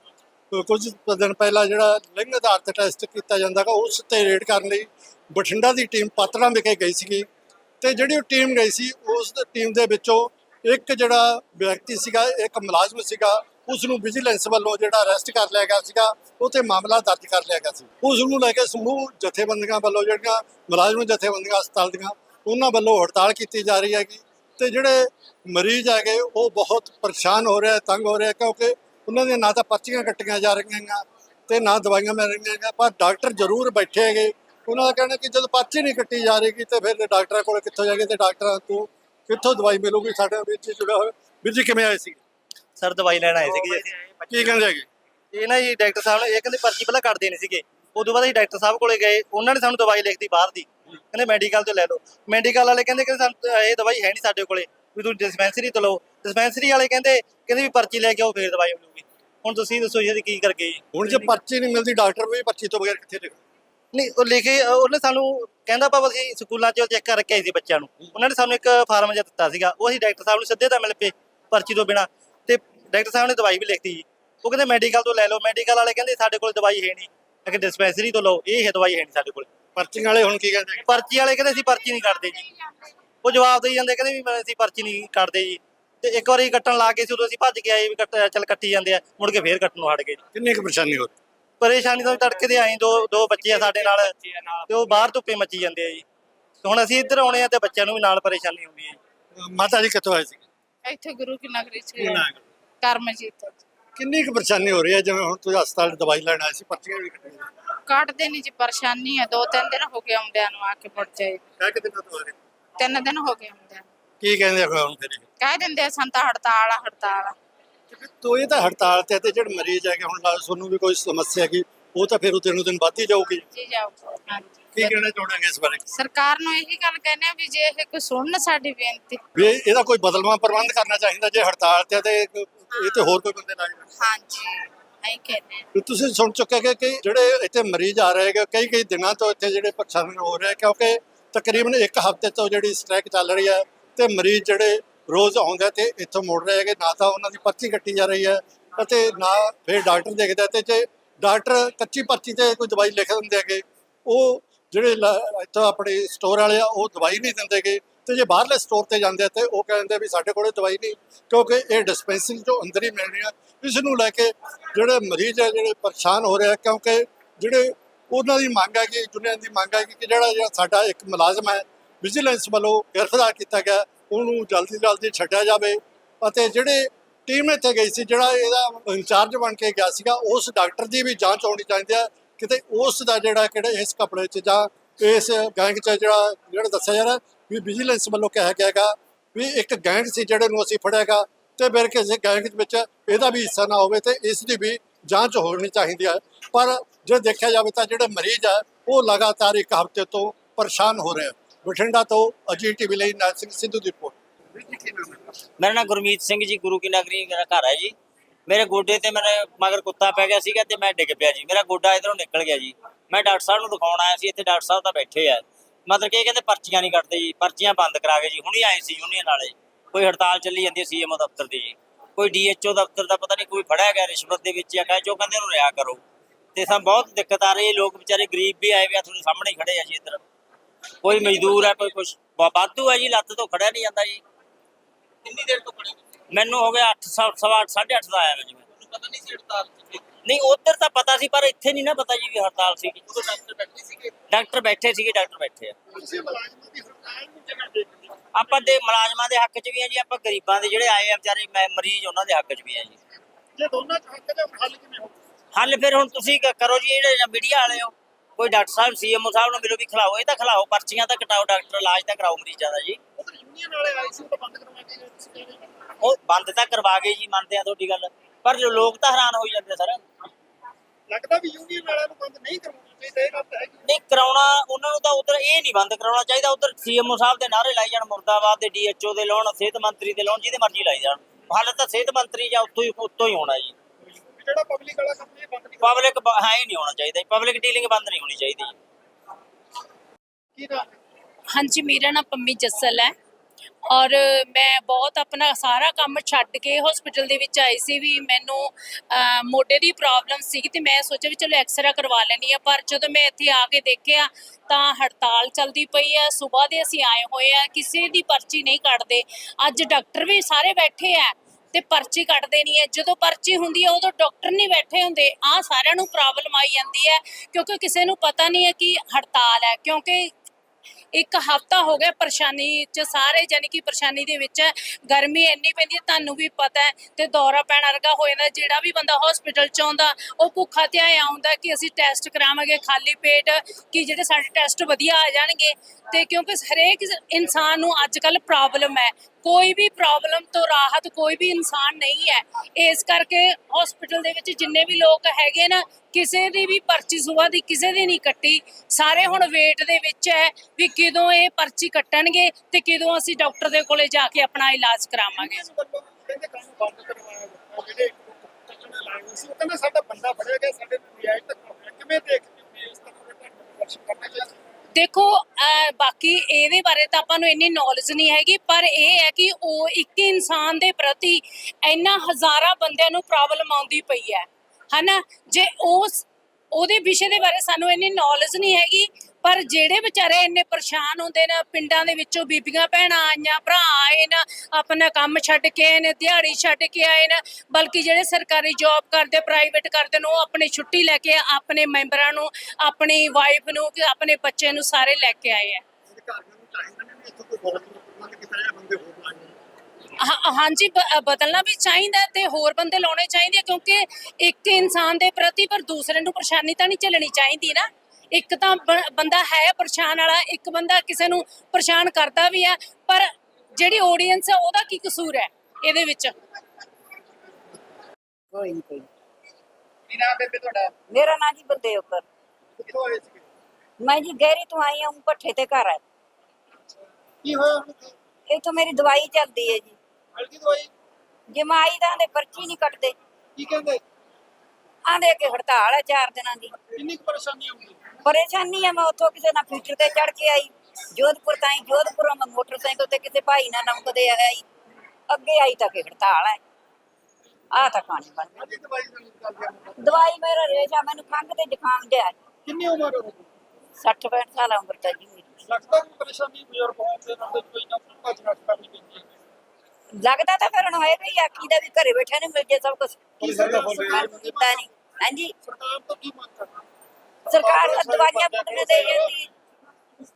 ਕੁਝ ਦਿਨ ਪਹਿਲਾਂ ਜਿਹੜਾ ਲਿੰਗ ਆਧਾਰਿਤ ਟੈਸਟ ਕੀਤਾ ਜਾਂਦਾਗਾ ਉਸ ਤੇ ਰੇਡ ਕਰਨ ਲਈ ਬਠਿੰਡਾ ਦੀ ਟੀਮ ਪਾਤੜਾ ਵਿਖੇ ਗਈ ਸੀਗੀ ਤੇ ਜਿਹੜੀ ਉਹ ਟੀਮ ਗਈ ਸੀ, ਉਸ ਟੀਮ ਦੇ ਵਿੱਚੋਂ ਇੱਕ ਜਿਹੜਾ ਵਿਅਕਤੀ ਸੀਗਾ, ਇੱਕ ਮੁਲਾਜ਼ਮ ਸੀਗਾ ਉਸ ਨੂੰ ਵਿਜੀਲੈਂਸ ਵੱਲੋਂ ਜਿਹੜਾ ਅਰੈਸਟ ਕਰ ਲਿਆ ਗਿਆ ਸੀਗਾ, ਉਹ ਤੇ ਮਾਮਲਾ ਦਰਜ ਕਰ ਲਿਆ ਗਿਆ ਸੀ। ਉਸ ਨੂੰ ਲੈ ਕੇ ਸਮੂਹ ਜਥੇਬੰਦੀਆਂ ਵੱਲੋਂ ਜਿਹੜੀਆਂ ਮੁਲਾਜ਼ਮ ਜਥੇਬੰਦੀਆਂ ਹਸਪਤਾਲ ਦੀਆਂ, ਉਹਨਾਂ ਵੱਲੋਂ ਹੜਤਾਲ ਕੀਤੀ ਜਾ ਰਹੀ ਹੈਗੀ ਤੇ ਜਿਹੜੇ ਮਰੀਜ਼ ਹੈਗੇ, ਉਹ ਬਹੁਤ ਪਰੇਸ਼ਾਨ ਹੋ ਰਿਹਾ, ਤੰਗ ਹੋ ਰਿਹਾ ਕਿਉਂਕਿ ਉਹਨਾਂ ਦੀਆਂ ਨਾ ਤਾਂ ਪਰਚੀਆਂ ਕੱਟੀਆਂ ਜਾ ਰਹੀਆਂ ਹੈਗੀਆਂ ਤੇ ਨਾ ਦਵਾਈਆਂ ਮਿਲ ਰਹੀਆਂ ਹੈਗੀਆਂ, ਪਰ ਡਾਕਟਰ ਜ਼ਰੂਰ ਬੈਠੇ ਹੈਗੇ ਉਹਨਾਂ ਦਾ ਕਹਿਣਾ ਕਿ ਜਦੋਂ ਪਰਚੀ ਨਹੀਂ ਕੱਟੀ ਜਾ ਰਹੀ ਤੇ ਫਿਰ ਡਾਕਟਰਾਂ ਕੋਲ ਕਿੱਥੋਂ ਜਾਗੇ ਤੇ ਡਾਕਟਰਾਂ ਤੋਂ ਕਿੱਥੋਂ ਦਵਾਈ ਮਿਲੂਗੀ? ਸਾਡੇ ਹੋਇਆ ਵੀਰ ਜੀ ਕਿਵੇਂ ਆਏ ਸੀ? ਸਰ ਦਵਾਈ ਲੈਣ ਆਏ ਸੀਗੇ ਜੀ। ਕੀ ਕਹਿੰਦੇ ਹੈਗੇ? ਇਹ ਨਾ ਜੀ ਡਾਕਟਰ ਸਾਹਿਬ ਨੇ ਇਹ ਕਹਿੰਦੇ ਪਰਚੀ ਪਹਿਲਾਂ ਕੱਟਦੇ ਨਹੀਂ ਸੀਗੇ। ਉਦੋਂ ਬਾਅਦ ਅਸੀਂ ਡਾਕਟਰ ਸਾਹਿਬ ਕੋਲੇ ਗਏ ਉਹਨਾਂ ਨੇ ਸਾਨੂੰ ਦਵਾਈ ਲਿਖਤੀ ਬਾਹਰ ਦੀ। ਕਹਿੰਦੇ ਮੈਡੀਕਲ ਤੋਂ ਲੈ ਲਓ। ਮੈਡੀਕਲ ਵਾਲੇ ਕਹਿੰਦੇ ਕਿ ਸਾਨੂੰ ਇਹ ਦਵਾਈ ਹੈ ਨਹੀਂ ਸਾਡੇ ਕੋਲੇ। ਵੀ ਤੁਸੀਂ ਡਿਸਪੈਂਸਰੀ ਤੋਂ ਲਓ। ਡਿਸਪੈਂਸਰੀ ਵਾਲੇ ਕਹਿੰਦੇ ਕਹਿੰਦੇ ਵੀ ਪਰਚੀ ਲੈ ਕੇ ਆਓ ਫੇਰ ਦਵਾਈ ਮਿਲੂਗੀ। ਹੁਣ ਤੁਸੀਂ ਦੱਸੋ ਜੀ ਕੀ ਕਰਗੇ ਜੀ? ਹੁਣ ਜੇ ਪਰਚੀ ਨਹੀਂ ਮਿਲਦੀ ਡਾਕਟਰ ਵੀ ਪਰਚੀ ਤੋਂ ਬਗੈਰ ਕਿੱਥੇ ਲਿਖ ਨਹੀਂ ਉਹ ਲਿਖੇ ਉਹਨੇ ਸਾਨੂੰ ਕਹਿੰਦਾ ਪਾ ਅਸੀਂ ਸਕੂਲਾਂ 'ਚ ਚੈੱਕ ਕਰਕੇ ਆਏ ਸੀ ਬੱਚਿਆਂ ਨੂੰ। ਉਹਨਾਂ ਨੇ ਸਾਨੂੰ ਇੱਕ ਫਾਰਮ ਜਿਹਾ ਦਿੱਤਾ ਸੀਗਾ। ਉਹ ਅਸੀਂ ਡਾਕਟਰ ਸਾਹਿਬ ਨੂੰ ਸਿੱਧੇ ਤਾਂ ਮਿਲ ਪਏ ਪਰਚੀ ਤੋਂ ਬਿਨਾ ਤੇ ਡਾਕਟਰ ਸਾਹਿਬ ਨੇ ਦਵਾਈ ਵੀ ਲਿਖਤੀ ਜੀ ਉਹ ਕਹਿੰਦੇ ਮੈਡੀਕਲ ਤੋਂ ਲੈ ਲਓ ਮੈਡੀਕਲ ਵਾਲੇ ਕਹਿੰਦੇ ਸਾਡੇ ਕੋਲ ਦਵਾਈ ਹੈ ਨਹੀਂ। ਅਗੇ ਡਿਸਪੈਂਸਰੀ ਤੋਂ ਲਓ ਇਹ ਹੈ ਦਵਾਈ ਹੈ ਨਹੀਂ ਸਾਡੇ ਕੋਲ। ਪਰਚੀ ਵਾਲੇ ਹੁਣ ਕੀ ਕਹਿੰਦੇ? ਪਰਚੀ ਵਾਲੇ ਕਹਿੰਦੇ ਅਸੀਂ ਪਰਚੀ ਨਹੀਂ ਕੱਟਦੇ ਜੀ। ਉਹ ਜਵਾਬ ਦੇਈ ਜਾਂਦੇ ਕਹਿੰਦੇ ਵੀ ਅਸੀਂ ਪਰਚੀ ਨਹੀਂ ਕੱਟਦੇ ਜੀ। ਤੇ ਇੱਕ ਵਾਰੀ ਕੱਟਣ ਲਾ ਕੇ ਸੀ ਉਦੋਂ ਅਸੀਂ ਭੱਜ ਕੇ ਆਏ ਵੀ ਕੱਟ ਚੱਲ ਕੱਟੀ ਜਾਂਦੇ ਆ। ਮੁੜ ਕੇ ਫੇਰ ਕੱਟਣੋਂ ਹਟ ਗਏ ਕਿੰਨੀ ਕੁ ਪਰੇਸ਼ਾਨੀ ਹੋ ਪਰੇਸ਼ਾਨੀ ਤੋਂ ਤੜਕੇ ਦੇ ਆਏ ਦੋ ਦੋ ਬੱਚੇ ਆ ਸਾਡੇ ਨਾਲ ਤੇ ਉਹ ਬਾਹਰ ਧੁੱਪੇ ਮੱਚੀ ਜਾਂਦੇ ਆ ਜੀ। ਹੁਣ ਅਸੀਂ ਇੱਧਰ ਆਉਣੇ ਆ ਤੇ ਬੱਚਿਆਂ ਨੂੰ ਵੀ ਨਾਲ ਪਰੇਸ਼ਾਨੀ ਹੁੰਦੀ ਹੈ ਜੀ। ਮਾਤਾ ਜੀ ਕਿੱਥੋਂ ਆਏ ਸੀ ਇੱਥੇ ਗੁਰੂ ਕੀ ਨਗਰੀ ਚ ਨਾਂ? ਕਰਮਜੀਤ। ਕਿੰਨੀ ਕੁ ਪਰੇਸ਼ਾਨੀ ਹੋ ਰਹੀ ਹੈ? ਜਿਵੇਂ ਹੁਣ ਤੁਸੀਂ ਹਸਪਤਾਲ ਦਵਾਈ ਲੈਣ ਆਏ ਸੀ ਪਰਚੀਆਂ ਵੀ ਕੱਟੀਆਂ ਕੱਟਦੇ ਨਹੀਂ ਜੀ ਪਰੇਸ਼ਾਨੀ ਹੈ ਦੋ ਤਿੰਨ ਦਿਨ ਹੋ ਗਏ ਆਉਂਦਿਆਂ ਨੂੰ ਆ ਕੇ ਮੁੜ ਜਾਏ। ਕਹਿ ਕੇ ਦਿਨਾਂ ਤੋਂ ਆ ਰਹੇ ਤਿੰਨ ਦਿਨ ਹੋ ਗਏ ਆਉਂਦਿਆਂ ਨੂੰ। ਕੀ ਕਹਿੰਦੇ ਆ ਹੁਣ ਫਿਰ? ਕਹਿ ਦਿੰਦੇ ਆ ਸੰਤਾ ਹੜਤਾਲ ਆ ਹੜਤਾਲ। ਆ ਤੋ ਇਹ ਤਾਂ ਹੜਤਾਲ ਤੇ ਤੇ ਜਿਹੜੇ ਮਰੀਜ਼ ਹੈਗੇ ਹੁਣ ਲਾ ਤੁਹਾਨੂੰ ਵੀ ਕੋਈ ਸਮੱਸਿਆ ਹੈਗੀ ਉਹ ਤਾਂ ਫਿਰ ਉਹ ਦਿਨੋਂ ਦਿਨ ਵੱਧਦੀ ਜਾਊਗੀ ਜੀ ਜਾਓ ਕੀ ਕਹਿਣਾ ਚਾਹੁੰਦੇ ਇਸ ਬਾਰੇ ਸਰਕਾਰ ਨੂੰ ਇਹੀ ਗੱਲ ਕਹਿੰਦੇ ਆ ਵੀ ਜੇ ਇਹ ਕੋਈ ਸੁਣਨ ਸਾਡੀ ਬੇਨਤੀ ਵੀ ਇਹ- ਇਹਦਾ ਕੋਈ ਬਦਲਵਾਂ ਪ੍ਰਬੰਧ ਕਰਨਾ ਚਾਹੀਦਾ ਜੇ ਹੜਤਾਲ ਤੇ ਤੇ ਇਹ ਤੇ ਹੋਰ ਕੋਈ ਬੰਦੇ ਜਾਣ। ਹਾਂਜੀ ਐਂ ਕਹਿੰਦੇ ਆ। ਵੀ ਤੁਸੀਂ ਸੁਣ ਚੁੱਕੇ ਕਿ ਕਿ ਜਿਹੜੇ ਇੱਥੇ ਮਰੀਜ਼ ਆ ਰਹੇ ਹੈਗੇ ਕਈ ਕਈ ਦਿਨਾਂ ਤੋਂ ਇੱਥੇ ਜਿਹੜੇ ਪਰੇਸ਼ਾਨ ਹੋ ਰਹੇ ਕਿਉਂਕਿ ਤਕਰੀਬਨ ਇੱਕ ਹਫ਼ਤੇ ਤੋਂ ਜਿਹੜੀ ਸਟ੍ਰਾਈਕ ਚੱਲ ਰਹੀ ਹੈ ਤੇ ਮਰੀਜ਼ ਜਿਹੜੇ ਰੋਜ਼ ਆਉਂਦੇ ਆ ਤੇ ਇੱਥੋਂ ਮੁੜ ਰਹੇ ਹੈਗੇ, ਨਾ ਤਾਂ ਉਹਨਾਂ ਦੀ ਪਰਚੀ ਕੱਟੀ ਜਾ ਰਹੀ ਹੈ ਅਤੇ ਨਾ ਫਿਰ ਡਾਕਟਰ ਦੇਖਦਾ ਤੇ ਜੇ ਡਾਕਟਰ ਕੱਚੀ ਪਰਚੀ ਤੇ ਕੋਈ ਦਵਾਈ ਲਿਖ ਦਿੰਦੇ ਹੈਗੇ, ਉਹ ਜਿਹੜੇ ਲ- ਇੱਥੋਂ ਆਪਣੇ ਸਟੋਰ ਵਾਲੇ ਆ, ਉਹ ਦਵਾਈ ਨਹੀਂ ਦਿੰਦੇਗੇ ਤੇ ਜੇ ਬਾਹਰਲੇ ਸਟੋਰ ਤੇ ਜਾਂਦੇ ਆ ਤੇ ਉਹ ਕਹਿੰਦੇ ਵੀ ਸਾਡੇ ਕੋਲੇ ਦਵਾਈ ਨਹੀਂ ਕਿਉਂਕਿ ਇਹ ਡਿਸਪੈਂਸਰੀ ਤੋਂ ਅੰਦਰ ਹੀ ਮਿਲਣੀ ਆ, ਇਸ ਨੂੰ ਲੈ ਕੇ ਜਿਹੜੇ ਮਰੀਜ਼ ਆ, ਜਿਹੜੇ ਪਰੇਸ਼ਾਨ ਹੋ ਰਹੇ ਆ, ਕਿਉਂਕਿ ਜਿਹੜੇ ਉਹਨਾਂ ਦੀ ਮੰਗ ਹੈ ਕਿ ਦੁਨੀਆ ਦੀ ਮੰਗ ਹੈ ਕਿ ਜਿਹੜਾ ਜਿਹੜਾ ਸਾਡਾ ਇੱਕ ਮੁਲਾਜ਼ਮ ਹੈ ਵਿਜੀਲੈਂਸ ਵੱਲੋਂ ਗ੍ਰਿਫਤਾਰ ਕੀਤਾ ਗਿਆ ਉਹਨੂੰ ਜਲਦੀ ਜਲਦੀ ਛੱਡਿਆ ਜਾਵੇ ਅਤੇ ਜਿਹੜੇ ਟੀਮ ਇੱਥੇ ਗਈ ਸੀ, ਜਿਹੜਾ ਇਹਦਾ ਇੰਚਾਰਜ ਬਣ ਕੇ ਗਿਆ ਸੀਗਾ, ਉਸ ਡਾਕਟਰ ਦੀ ਵੀ ਜਾਂਚ ਹੋਣੀ ਚਾਹੀਦੀ ਹੈ, ਕਿਤੇ ਉਸ ਦਾ ਜਿਹੜਾ ਕਿਹੜੇ ਇਸ ਕਪੜੇ 'ਚ ਜਾਂ ਇਸ ਗੈਂਗ 'ਚ ਜਿਹੜਾ ਜਿਹੜਾ ਦੱਸਿਆ ਜਾ ਰਿਹਾ ਵੀ ਵਿਜੀਲੈਂਸ ਵੱਲੋਂ ਕਿਹਾ ਗਿਆ ਗਾ ਵੀ ਇੱਕ ਗੈਂਗ ਸੀ ਜਿਹੜੇ ਨੂੰ ਅਸੀਂ ਫੜਿਆਗਾ ਤੇ ਫਿਰ ਕਿਸੇ ਗੈਂਗ ਵਿੱਚ ਇਹਦਾ ਵੀ ਹਿੱਸਾ ਨਾ ਹੋਵੇ ਤੇ ਇਸ ਦੀ ਵੀ ਜਾਂਚ ਹੋਣੀ ਚਾਹੀਦੀ ਹੈ। ਪਰ ਜੇ ਦੇਖਿਆ ਜਾਵੇ ਤਾਂ ਜਿਹੜੇ ਮਰੀਜ਼ ਆ, ਉਹ ਲਗਾਤਾਰ ਇੱਕ ਹਫ਼ਤੇ ਤੋਂ ਪਰੇਸ਼ਾਨ ਹੋ ਰਹੇ ਆ। ਬਠਿੰਡਾ ਤੋਂ ਅਜੀਤ ਟੀਵੀ ਲਈ ਨਾਇਬ ਸਿੰਘ ਸਿੱਧੂ ਦੀ ਰਿਪੋਰਟ। ਮੇਰਾ ਨਾਮ ਗੁਰਮੀਤ ਸਿੰਘ ਜੀ, ਗੁਰੂ ਕੀ ਨਗਰੀ ਮੇਰਾ ਘਰ ਹੈ ਜੀ। ਮੇਰੇ ਗੋਡੇ ਤੇ ਮੇਰੇ ਮਗਰ ਕੁੱਤਾ ਪੈ ਗਿਆ ਸੀਗਾ ਤੇ ਮੈਂ ਡਿੱਗ ਪਿਆ ਜੀ। ਮੇਰਾ ਗੋਡਾ ਇਧਰੋਂ ਨਿਕਲ ਗਿਆ ਜੀ। ਮੈਂ ਡਾਕਟਰ ਸਾਹਿਬ ਨੂੰ ਦਿਖਾਉਣ ਆਇਆ ਸੀ, ਇੱਥੇ ਡਾਕਟਰ ਸਾਹਿਬ ਤਾਂ ਬੈਠੇ ਆ। ਮਤਲਬ ਕਿ ਇਹ ਕਹਿੰਦੇ ਪਰਚੀਆਂ ਨਹੀਂ ਕੱਟਦੇ ਜੀ, ਪਰਚੀਆਂ ਬੰਦ ਕਰਾ ਕੇ ਜੀ। ਹੁਣੀ ਆਏ ਸੀ ਯੂਨੀਅਨ ਵਾਲੇ। ਕੋਈ ਹੜਤਾਲ ਚੱਲੀ ਜਾਂਦੀ ਹੈ ਸੀਐਮਓ ਦਫ਼ਤਰ ਦੀ ਜੀ। ਕੋਈ ਡੀਐਚਓ ਦਫ਼ਤਰ ਦਾ ਪਤਾ ਨਹੀਂ ਕੋਈ ਫੜਿਆ ਗਿਆ ਰਿਸ਼ਵਤ ਦੇ ਵਿੱਚ ਜਾਂ ਕਹੇ ਜੋ ਕਹਿੰਦੇ ਉਹਨੂੰ ਰਿਆ ਕਰੋ। ਤੇ ਸਾਨੂੰ ਬਹੁਤ ਦਿੱਕਤ ਆ ਰਹੀ ਹੈ। ਲੋਕ ਵਿਚਾਰੇ ਗਰੀਬ ਵੀ ਆਏ ਵੇ ਆ, ਤੁਹਾਡੇ ਸਾਹਮਣੇ ਖੜੇ ਆ ਜੀ ਇੱਧਰ। ਕੋਈ ਮਜ਼ਦੂਰ ਹੈ ਕੋਈ ਕੁਛ। ਵਾ- ਵਾਧੂ ਹੈ ਜੀ ਲੱਤ ਤੋਂ ਖੜਿਆ ਨਹੀਂ ਜਾਂਦਾ ਜੀ। ਕਿੰਨੀ ਦੇਰ ਤੋਂ ਖੜੇ ਹੋ ਮੈਨੂੰ ਹੋ ਗਿਆ 8 ਸਵਾ 8 8:30 ਦਾ ਆਇਆ ਮੈਂ ਜੀ ਮੈਂ। ਤੁਹਾਨੂੰ ਪਤਾ ਨਹੀਂ ਸੀ ਹੜਤਾਲ ਨਹੀਂ? ਉਧਰ ਤਾਂ ਪਤਾ ਸੀ ਪਰ ਇੱਥੇ ਨਹੀਂ ਨਾ ਪਤਾ ਜੀ ਵੀ ਹੜਤਾਲ ਸੀ। ਉਦੋਂ ਡਾਕਟਰ ਬੈਠੇ ਸੀਗੇ? ਡਾਕਟਰ ਬੈਠੇ ਸੀਗੇ ਡਾਕਟਰ ਬੈਠੇ ਆ। ਤੁਸੀਂ ਮੁਲਾਜ਼ਮਾਂ ਦੀ ਹੜਤਾਲ ਨੂੰ ਕਿਵੇਂ ਦੇਖਦੇ ਹੋ? ਆਪਾਂ ਦੇ ਮੁਲਾਜ਼ਮਾਂ ਦੇ ਹੱਕ 'ਚ ਵੀ ਆ ਜੀ ਆਪਾਂ ਗਰੀਬਾਂ ਦੇ ਜਿਹੜੇ ਆਏ ਆ ਵਿਚਾਰੇ ਮੈਂ ਮਰੀਜ਼ ਉਹਨਾਂ ਦੇ ਹੱਕ 'ਚ ਵੀ ਆ ਜੀ। ਜੇ ਦੋਨਾਂ ਚ ਹੱਕ ਦੇ ਹੱਲ ਕਿਵੇਂ ਹੋਊ ਹੱਲ ਫਿਰ ਹੁਣ ਤੁਸੀਂ ਕ- ਕਰੋ ਜੀ ਜਿਹੜੇ ਮੀਡੀਆ ਵਾਲੇ ਹੋ। ਕੋਈ ਡਾਕਟਰ ਸਾਹਿਬ ਸੀਐਮਓ ਸਾਹਿਬ ਨੂੰ ਮਿਲੋ ਵੀ ਖਿਲਾਓ ਇਹ ਤਾਂ ਖਿਲਾਓ ਪਰਚੀਆਂ ਤਾਂ ਕਟਾਓ ਡਾਕਟਰ ਇਲਾਜ ਤਾਂ ਕਰਾਓ ਮਰੀਜ਼ਾਂ ਦਾ ਜੀ। ਉਧਰ ਯੂਨੀਅਨ ਵਾਲੇ ਆਏ ਸੀ ਉਹ ਬੰਦ ਕਰਵਾ ਕੇ ਗਏ ਤੁਸੀਂ ਕਹਿ ਰਹੇ ਹੋ। ਉਹ ਬੰਦ ਤਾਂ ਕਰਵਾ ਗਏ ਜੀ ਮੰਨਦੇ ਆ ਤੁਹਾਡੀ ਗੱਲ। ਪਰ ਜੋ ਲੋਕ ਤਾਂ ਹੈਰਾਨ ਹੋਈ ਜਾਂਦੇ ਸਰ। ਲੱਗਦਾ ਵੀ ਯੂਨੀਅਨ ਵਾਲਿਆਂ ਨੂੰ ਬੰਦ ਨਹੀਂ ਕਰਵਾਉਣਾ ਚਾਹੀਦਾ ਇਹ ਗੱਲ ਤਾਂ ਹੈਗੀ। ਨਹੀਂ ਕਰਾਉਣਾ ਉਹਨਾਂ ਨੂੰ ਤਾਂ ਉਧਰ ਇਹ ਨਹੀਂ ਬੰਦ ਕਰਾਉਣਾ ਚਾਹੀਦਾ ਉਧਰ ਸੀਐਮਓ ਸਾਹਿਬ ਦੇ ਨਾਰੇ ਲਾਈ ਜਾਣ ਮੁਰਦਾਬਾਦ ਦੇ ਡੀਐਚਓ ਦੇ ਲਾਉਣ ਸਿਹਤ ਮੰਤਰੀ ਦੇ ਲਾਉਣ ਜਿਹਦੇ ਮਰਜ਼ੀ ਲਾਈ ਜਾਣ। ਹਾਲੇ ਤਾਂ ਸਿਹਤ ਮੰਤਰੀ ਜਾਂ ਉੱਤੋਂ ਹੀ ਉੱਤੋਂ ਹੀ ਹੋਣਾ ਜੀ। ਜਿਹੜਾ ਪਬਲਿਕ ਵਾਲਾ ਕੰਮ ਇਹ ਬੰਦ ਨਹੀਂ ਪਬਲਿਕ ਹੈ ਹੀ ਨਹੀਂ ਹੋਣਾ ਚਾਹੀਦਾ ਪਬਲਿਕ ਡੀਲਿੰਗ ਬੰਦ ਨਹੀਂ ਹੋਣੀ ਚਾਹੀਦੀ ਜੀ। ਕੀ ਨਾਮ? ਹੈ ਹਾਂਜੀ ਮੇਰਾ ਨਾਮ ਪੰਮੀ ਜੱਸਲ ਹੈ। ਔਰ ਮੈਂ ਬਹੁਤ ਆਪਣਾ ਸਾਰਾ ਕੰਮ ਛੱਡ ਕੇ ਹਸਪੀਟਲ ਦੇ ਵਿੱਚ ਆਈ ਸੀ ਵੀ ਮੈਨੂੰ ਮੋਢੇ ਦੀ ਪ੍ਰੋਬਲਮ ਸੀ ਤੇ ਮੈਂ ਸੋਚਿਆ ਵੀ ਚਲੋ ਐਕਸਰਾ ਕਰਵਾ ਲੈਣੀ ਆ ਪਰ ਜਦੋਂ ਮੈਂ ਇੱਥੇ ਆ ਕੇ ਦੇਖਿਆ ਤਾਂ ਹੜਤਾਲ ਚੱਲਦੀ ਪਈ ਆ ਸਵੇਰ ਦੇ ਅਸੀਂ ਆਏ ਹੋਏ ਆ ਕਿਸੇ ਦੀ ਪਰਚੀ ਨਹੀਂ ਕੱਢਦੇ। ਅੱਜ ਡਾਕਟਰ ਵੀ ਸਾਰੇ ਬੈਠੇ ਆ ਤੇ ਪਰਚੀ ਕੱਟਦੇ ਨਹੀਂ ਹੈ। ਜਦੋਂ ਪਰਚੀ ਹੁੰਦੀ ਹੈ, ਉਦੋਂ ਡਾਕਟਰ ਨਹੀਂ ਬੈਠੇ ਹੁੰਦੇ। ਆ ਸਾਰਿਆਂ ਨੂੰ ਪ੍ਰੋਬਲਮ ਆਈ ਜਾਂਦੀ ਹੈ, ਕਿਉਂਕਿ ਕਿਸੇ ਨੂੰ ਪਤਾ ਨਹੀਂ ਹੈ ਕਿ ਹੜਤਾਲ ਹੈ। ਕਿਉਂਕਿ ਇੱਕ ਹਫਤਾ ਹੋ ਗਿਆ ਪਰੇਸ਼ਾਨੀ ਚ, ਸਾਰੇ ਜਾਨੀ ਕਿ ਪਰੇਸ਼ਾਨੀ ਦੇ ਵਿੱਚ ਹੈ। ਗਰਮੀ ਇੰਨੀ ਪੈਂਦੀ ਹੈ, ਤੁਹਾਨੂੰ ਵੀ ਪਤਾ ਹੈ। ਤੇ ਦੌਰਾ ਪੈਣ ਵਰਗਾ ਹੋ ਜਾਂਦਾ, ਜਿਹੜਾ ਵੀ ਬੰਦਾ ਹਸਪੀਟਲ ਚ ਆਉਂਦਾ, ਉਹ ਭੁੱਖਾ ਤੇ ਆਇਆ ਆਉਂਦਾ ਕਿ ਅਸੀਂ ਟੈਸਟ ਕਰਾਵਾਂਗੇ ਖਾਲੀ ਪੇਟ, ਕਿ ਜਿਹੜੇ ਸਾਡੇ ਟੈਸਟ ਵਧੀਆ ਆ ਜਾਣਗੇ। ਤੇ ਕਿਉਂਕਿ ਹਰੇਕ ਇਨਸਾਨ ਨੂੰ ਅੱਜ ਕੱਲ ਪ੍ਰੋਬਲਮ ਹੈ। ਕੋਈ ਵੀ ਪ੍ਰੋਬਲਮ ਤੋਂ ਰਾਹਤ ਕੋਈ ਵੀ ਇਨਸਾਨ ਨਹੀਂ ਹੈ। ਇਸ ਕਰਕੇ ਹਸਪੀਟਲ ਦੇ ਵਿੱਚ ਜਿੰਨੇ ਵੀ ਲੋਕ ਹੈਗੇ ਨਾ, ਕਿਸੇ ਦੀ ਵੀ ਪਰਚੀ ਸੁਬਾ ਦੀ ਕਿਸੇ ਦੀ ਨਹੀਂ ਕੱਟੀ। ਸਾਰੇ ਹੁਣ ਵੇਟ ਦੇ ਵਿੱਚ ਹੈ ਵੀ ਕਿਦੋਂ ਇਹ ਪਰਚੀ ਕੱਟਣਗੇ ਤੇ ਕਿਦੋਂ ਅਸੀਂ ਡਾਕਟਰ ਦੇ ਕੋਲੇ ਜਾ ਕੇ ਆਪਣਾ ਇਲਾਜ ਕਰਾਵਾਂਗੇ। ਕਹਿੰਦੇ ਕੰਮ ਬੰਦ ਕਰਵਾਇਆ ਗਿਆ ਜਿਹੜੇ ਕੱਟਣ ਲਾਏ ਸੀ, ਉਹ ਕਹਿੰਦਾ ਸਾਡਾ ਬੰਦਾ ਫੜਿਆ ਗਿਆ, ਸਾਡੇ ਰਿਆਇਤ ਤੱਕ ਕਿਵੇਂ ਦੇਖਦੇ ਇਸ ਤਰ੍ਹਾਂ ਦੇ ਕਰਨਾ ਦੇਖੋ ਬਾਕੀ ਇਹਦੇ ਬਾਰੇ ਤਾਂ ਆਪਾਂ ਨੂੰ ਇੰਨੀ ਨੌਲੇਜ ਨਹੀਂ ਹੈਗੀ, ਪਰ ਇਹ ਹੈ ਕਿ ਉਹ ਇੱਕ ਇਨਸਾਨ ਦੇ ਪ੍ਰਤੀ ਇੰਨਾ ਹਜ਼ਾਰਾਂ ਬੰਦਿਆਂ ਨੂੰ ਪ੍ਰੋਬਲਮ ਆਉਂਦੀ ਪਈ ਹੈ। ਹਨਾ? ਜੇ ਉਸ ਉਹਦੇ ਵਿਸ਼ੇ ਦੇ ਬਾਰੇ ਸਾਨੂੰ ਇੰਨੀ ਨੌਲੇਜ ਨਹੀਂ ਹੈਗੀ, ਪਰ ਜਿਹੜੇ ਵਿਚਾਰੇ ਇੰਨੇ ਪਰੇਸ਼ਾਨ ਹੁੰਦੇ ਨੇ, ਪਿੰਡਾਂ ਦੇ ਵਿੱਚੋਂ ਬੀਬੀਆਂ, ਭੈਣਾਂ ਆਈਆਂ, ਭਰਾ ਆਏ ਨਾ, ਆਪਣਾ ਕੰਮ ਛੱਡ ਕੇ ਆਏ ਨੇ, ਦਿਹਾੜੀ ਛੱਡ ਕੇ ਆਏ ਨੇ, ਬਲਕਿ ਜਿਹੜੇ ਸਰਕਾਰੀ ਜੌਬ ਕਰਦੇ ਪ੍ਰਾਈਵੇਟ ਕਰਦੇ ਨੇ, ਉਹ ਆਪਣੀ ਛੁੱਟੀ ਲੈ ਕੇ ਆਪਣੇ ਮੈਂਬਰਾਂ ਨੂੰ, ਆਪਣੀ ਵਾਈਫ ਨੂੰ ਕਿ ਆਪਣੇ ਬੱਚੇ ਨੂੰ ਸਾਰੇ ਲੈ ਕੇ ਆਏ ਆ। ਅਧਿਕਾਰੀਆਂ ਨੂੰ ਚਾਹੀਦਾ ਨਹੀਂ ਇੱਥੇ ਕੋਈ ਬਹੁਤ ਬੰਦ ਕੀਤਾ ਜਾਏ ਬੰਦੇ ਹੋਰ ਲਾਏ ਹਾਂ- ਹਾਂਜੀ ਬ- ਬਦਲਣਾ ਵੀ ਚਾਹੀਦਾ ਤੇ ਹੋਰ ਬੰਦੇ ਲਾਉਣੇ ਚਾਹੀਦੇ ਆ ਕਿਉਂਕਿ ਇੱਕ ਇਨਸਾਨ ਦੇ ਪ੍ਰਤੀ ਪਰ ਦੂਸਰੇ ਨੂੰ ਪਰੇਸ਼ਾਨੀ ਤਾਂ ਨਹੀਂ ਝੱਲਣੀ ਚਾਹੀਦੀ ਨਾ। ਇੱਕ ਤਾਂ ਬ- ਬੰਦਾ ਹੈ ਪਰੇਸ਼ਾਨ ਵਾਲਾ ਇੱਕ ਬੰਦਾ ਕਿਸੇ ਨੂੰ ਪਰੇਸ਼ਾਨ ਕਰਦਾ ਵੀ ਹੈ ਪਰ ਜਿਹੜੀ ਆਡੀਅנס ਹੈ ਉਹਦਾ ਕੀ ਕਸੂਰ ਹੈ ਇਹਦੇ ਵਿੱਚ? ਕੋਈ ਨਹੀਂ ਕੋਈ ਕੀ ਨਾਮ ਬੇਬੇ ਤੁਹਾਡਾ? ਮੇਰਾ ਨਾਂ ਜੀ ਬਲਦੇਵ ਕਿੱਥੋਂ ਆਏ ਸੀਗੇ? ਮੈਂ ਜੀ ਗਹਿਰੀ ਤੋਂ ਆਈ ਹਾਂ ਭੱਠੇ ਤੇ ਘਰ ਹੈ ਕੀ ਹੋਇਆ? ਹੁਣ? ਇੱਥੋਂ ਮੇਰੀ ਦਵਾਈ ਚੱਲਦੀ ਹੈ ਜੀ। ਹਲਕੀ ਦਵਾਈ? ਜੇ ਮੈਂ ਆਈ ਤਾਂ ਦੇ ਪਰਚੀ ਨਹੀਂ ਕੱਟਦੇ। ਕੀ ਕਹਿੰਦੇ? ਆਂਦੇ ਕਿ ਹੜਤਾਲ ਹੈ ਚਾਰ ਦਿਨਾਂ ਦੀ। ਕਿੰਨੀ ਕੁ ਪਰੇਸ਼ਾਨੀ ਆਉਂਦੀ ਪਰੇਸ਼ਾਨੀ ਹੈ ਮੈਂ ਉੱਥੋਂ ਕਿਸੇ ਨਾਲ ਫੀਚਰ ਤੇ ਚੜ ਕੇ ਆਈ। ਜੋਧਪੁਰ ਤਾਈਂ ਜੋਧਪੁਰੋਂ ਮੈਂ ਮੋਟਰਸਾਈਕਲ ਤੇ ਕਿਸੇ ਭਾਈ ਨਾਲ ਨੰਗਦੇ ਆਈ। ਅੱਗੇ ਆਈ ਤਾਂ ਕਿ ਹੜਤਾਲ ਹੈ ਆ ਤਾਂ ਕਹਾਣੀ ਬਣ ਗਈ। ਦਵਾਈ ਦਵਾਈ ਮੇਰਾ ਰੇਸ਼ਾ ਮੈਨੂੰ ਖੰਘ ਤੇ ਜ਼ੁਕਾਮ ਹੈ। ਕਿੰਨੀ ਉਮਰ ਹੋ ਗਈ? 60 65 ਸਾਲ ਉਮਰ ਤਾਂ ਜੀ ਮੇਰੀ। ਲੱਗਦਾ ਕਿ ਪਰੇਸ਼ਾਨੀ ਬਜ਼ੁਰਗ ਹੋਣ ਦੇ ਨਾਲ ਕੋਈ ਨਾ ਭੱਜ ਨੱਠ ਕਰਨੀ ਪੈਂਦੀ ਹੈ। ਲੱਗਦਾ ਤਾਂ ਫਿਰ ਹੁਣ ਹੋਏਗਾ ਹੀ ਆਖੀ ਦਾ ਵੀ ਘਰੇ ਬੈਠੇ ਨੇ ਮਿਲ ਜੇ ਸਭ ਕੁਝ ਕੀ ਸਰਕਾਰ? ਕੀਤਾ ਨਹੀਂ। ਹਾਂਜੀ? ਸਰਕਾਰ ਤੋਂ ਕੀ ਮੰਗ ਕਰਨਾ? ਸਰਕਾਰ ਤਾਂ ਦਵਾਈਆਂ ਦੇ ਜਾਂਦੀ।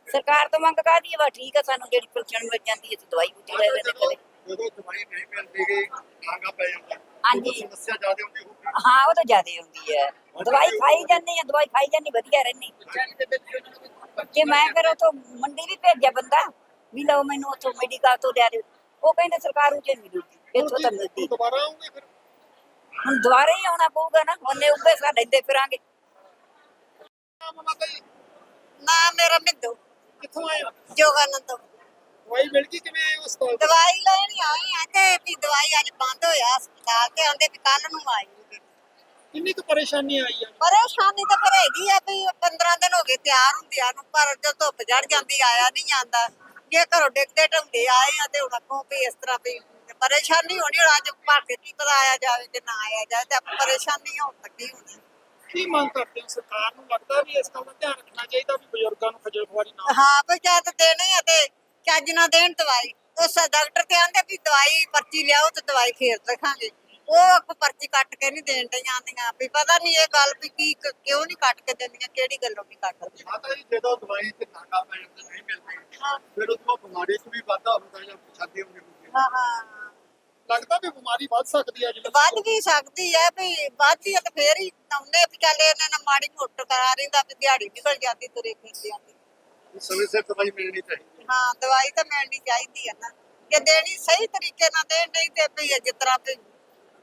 ਸਰਕਾਰ ਤੋਂ ਮੰਗ ਕਾਦੀ ਹੈ? ਵਾ ਠੀਕ ਹੈ ਸਾਨੂੰ ਜਿਹੜੀ ਪੈਨਸ਼ਨ ਮਿਲ ਜਾਂਦੀ ਹੈ ਤੇ ਦਵਾਈ ਬੁੱਟੀ ਲੈ ਲੈਂਦੇ ਕਦੇ ਜਦੋਂ ਦਵਾਈ ਨਹੀਂ ਮਿਲਦੀ ਗਈ ਆਗਾ ਪੈ ਜਾਂਦਾ ਹਾਂਜੀ। ਉਦੋਂ ਸਮੱਸਿਆ ਜ਼ਿਆਦਾ ਹੁੰਦੀ ਹੋਊਗੀ। ਹਾਂ ਉਹ ਤਾਂ ਜ਼ਿਆਦਾ ਹੁੰਦੀ ਹੈ। ਦਵਾਈ ਖਾਈ ਜਾਂਦੀ ਹੈ ਦਵਾਈ ਖਾਈ ਜਾਂਦੀ ਵਧੀਆ ਰਹਿੰਦੀ। ਜੇ ਮੈਂ ਫਿਰ ਉਥੋਂ ਮੰਡੀ ਵੀ ਭੇਜਿਆ ਬੰਦਾ ਵੀ ਲਓ ਮੈਨੂੰ ਉਥੋਂ ਮੈਡੀਕਲ ਤੋਂ ਲਿਆ ਦਿਓ। ਉਹ ਕਹਿੰਦੇ ਸਰਕਾਰ ਉਚੇ ਮਿਲੂਗੀ ਇੱਥੋਂ ਤਾਂ ਮਿਲਦੀ ਦੁਬਾਰਾ ਆਉਂਗੇ ਫਿਰ? ਹੁਣ ਦੁਬਾਰਾ ਹੀ ਆਉਣਾ ਪਊਗਾ ਨਾ ਉਹਨੇ ਉੱਗੇ ਸਾਡੇ ਇੱਥੇ ਫਿਰਾਂਗੇ। ਨਾ ਮੇਰਾ ਮਿੱਦੂ। ਕਿੱਥੋਂ ਆਏ ਹੋ? ਜੋਗਾਨੰਦ। ਦਵਾਈ ਮਿਲ ਗਈ ਕਿਵੇਂ ਆਏ ਹਸਪਤਾਲ? ਦਵਾਈ ਲੈਣ ਆਈ ਆ ਤੇ ਵੀ ਦਵਾਈ ਅੱਜ ਬੰਦ ਹੋਇਆ ਹਸਪਤਾਲ ਤੇ ਆਂਦੇ ਵੀ ਕੱਲ ਨੂੰ ਆਈ। ਕਿੰਨੀ ਕੁ ਪਰੇਸ਼ਾਨੀ ਆਈ ਆ? ਪਰੇਸ਼ਾਨੀ ਤਾਂ ਫਿਰ ਹੈਗੀ ਆ ਵੀ 15 ਦਿਨ ਹੋ ਗਏ ਤਿਆਰ ਹੁੰਦਿਆਂ ਨੂੰ ਪਰ ਜਦੋਂ ਧੁੱਪ ਚੜ ਜਾਂਦੀ ਆਇਆ ਨਹੀਂ ਜਾਂਦਾ। ਜੇ ਘਰੋਂ ਡਿੱਗਦੇ ਢੰਗੇ ਆਏ ਆ ਤੇ ਹੁਣ ਅੱਗੋਂ ਵੀ ਇਸ ਤਰ੍ਹਾਂ ਵੀ ਪਰੇਸ਼ਾਨੀ ਹੋਣੀ ਹੁਣ ਅੱਜ ਭਾਗੇ ਕੀ ਪਤਾ ਆਇਆ ਜਾਵੇ ਕਿ ਨਾ ਆਇਆ ਜਾਵੇ ਤੇ ਪਰੇਸ਼ਾਨੀ ਹੋਣ ਲੱਗੀ ਹੋਣੀ। ਕੀ ਮੰਗ ਕਰਦੇ ਹੋ ਸਰਕਾਰ ਨੂੰ? ਲੱਗਦਾ ਵੀ ਇਸ ਗੱਲ ਦਾ ਧਿਆਨ ਰੱਖਣਾ ਚਾਹੀਦਾ ਵੀ ਬਜ਼ੁਰਗਾਂ ਨੂੰ ਖੱਜਲ ਖੁਆਰੀ ਨਾ। ਹਾਂ ਵੀ ਜਦ ਦੇਣੇ ਆ ਤੇ ਚੱਜ ਨਾ ਦੇਣ ਦਵਾਈ। ਉਸ ਡਾਕਟਰ ਤੇ ਆਂਦੇ ਵੀ ਦਵਾਈ ਪਰਚੀ ਲਿਆਓ ਤੇ ਦਵਾਈ ਫੇਰ ਲਿਖਾਂਗੇ ਉਹ ਅੱਗੋਂ ਪਰਚੀ ਕੱਟ ਕੇ ਨਹੀਂ ਦੇਣ ਡਈਆਂ ਆਂਦੀਆਂ ਵੀ ਪਤਾ ਨਹੀਂ ਇਹ ਗੱਲ ਵੀ ਕੀ ਕਿਉਂ ਨਹੀਂ ਕੱਟ ਕੇ ਦਿੰਦੀਆਂ ਕਿਹੜੀ ਗੱਲੋਂ ਨਹੀਂ ਕੱਟਦੀਆਂ ਮਾਤਾ ਜੀ ਜਦੋਂ ਦਵਾਈ ਤੇ ਨਾਗਾ ਪੈ ਜਾਂਦਾ ਨਹੀਂ ਮਿਲਦੀ ਫਿਰ ਤੋਂ ਬਿਮਾਰੀ 'ਚ ਵੀ ਵਾਧਾ ਹੁੰਦਾ ਜਾਂ ਛਾਤੀ ਹੁੰਦੀ ਹਾਂ। ਹਾਂ ਲੱਗਦਾ ਵੀ ਬਿਮਾਰੀ ਵੱਧ ਸਕਦੀ ਹੈ ਜਿਵੇਂ ਵੱਧ ਵੀ ਸਕਦੀ ਹੈ ਵੀ ਵੱਧਦੀ ਹੈ ਤੇ ਫੇਰ ਹੀ ਆਉਂਦੇ ਵੀ ਚੱਲ ਇਹਨਾਂ ਨਾਲ ਮਾੜੀ ਮੋਟਰ ਕਰਾ ਰਹਿੰਦਾ ਵੀ ਦਿਹਾੜੀ ਨਿਕਲ ਜਾਂਦੀ ਤੁਰੇ ਫਿਰਦੇ ਆਂਦੀ ਸਮੇਂ ਸਿਰ ਦਵਾਈ ਮਿਲਣੀ ਚਾਹੀਦੀ ਹੈ। ਹਾਂ ਦਵਾਈ ਤਾਂ ਮਿਲਣੀ ਚਾਹੀਦੀ ਹੈ ਨਾ। ਜੇ ਦੇਣੀ ਸਹੀ ਤਰੀਕੇ ਨਾਲ ਦੇਣ ਨਹੀਂ ਤੇ ਵੀ ਜਿਸ ਤਰ੍ਹਾਂ ਵੀ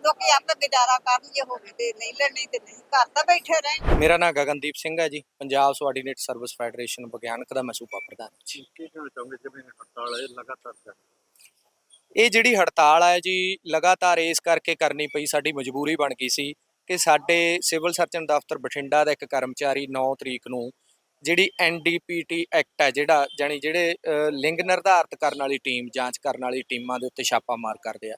ਲੋਕੀ ਆਪੇ ਗੁਜ਼ਾਰਾ ਕਰਨ ਜੇ ਹੋਵੇ ਤੇ ਨਹੀਂ ਲੈਣੀ ਤੇ ਨਹੀਂ ਘਰ ਤਾਂ ਬੈਠੇ ਰਹਿਣ। ਮੇਰਾ ਨਾਮ ਗਗਨਦੀਪ ਸਿੰਘ ਹੈ ਜੀ ਪੰਜਾਬ ਸੁਆਰਡੀਨੇਟ ਸਰਵਿਸ ਫੈਡਰੇਸ਼ਨ ਵਿਗਿਆਨਕ ਦਾ ਮੈਂ ਸੂਬਾ ਪ੍ਰਧਾਨ ਜੀ। ਕੀ ਕਹਿਣਾ ਚਾਹੁੰਦੇ ਜਿਵੇਂ ਹੜਤਾਲ ਹੈ ਲਗਾਤਾਰ ਚੱਲ ਇਹ ਜਿਹੜੀ ਹੜਤਾਲ ਹੈ ਜੀ ਲਗਾਤਾਰ ਇਸ ਕਰਕੇ ਕਰਨੀ ਪਈ ਸਾਡੀ ਮਜਬੂਰੀ ਬਣ ਗਈ ਸੀ ਕਿ ਸਾਡੇ ਸਿਵਲ ਸਰਜਨ ਦਫ਼ਤਰ ਬਠਿੰਡਾ ਦਾ ਇੱਕ ਕਰਮਚਾਰੀ 9 ਤਰੀਕ ਨੂੰ ਜਿਹੜੀ ਐਨਡੀਪੀਟੀ ਐਕਟ ਹੈ ਜਿਹੜਾ ਜਾਨੀ ਜਿਹੜੇ ਲਿੰਗ ਨਿਰਧਾਰਤ ਕਰਨ ਵਾਲੀ ਟੀਮ ਜਾਂਚ ਕਰਨ ਵਾਲੀ ਟੀਮਾਂ ਦੇ ਉੱਤੇ ਛਾਪਾ ਮਾਰ ਕਰਦੇ ਆ।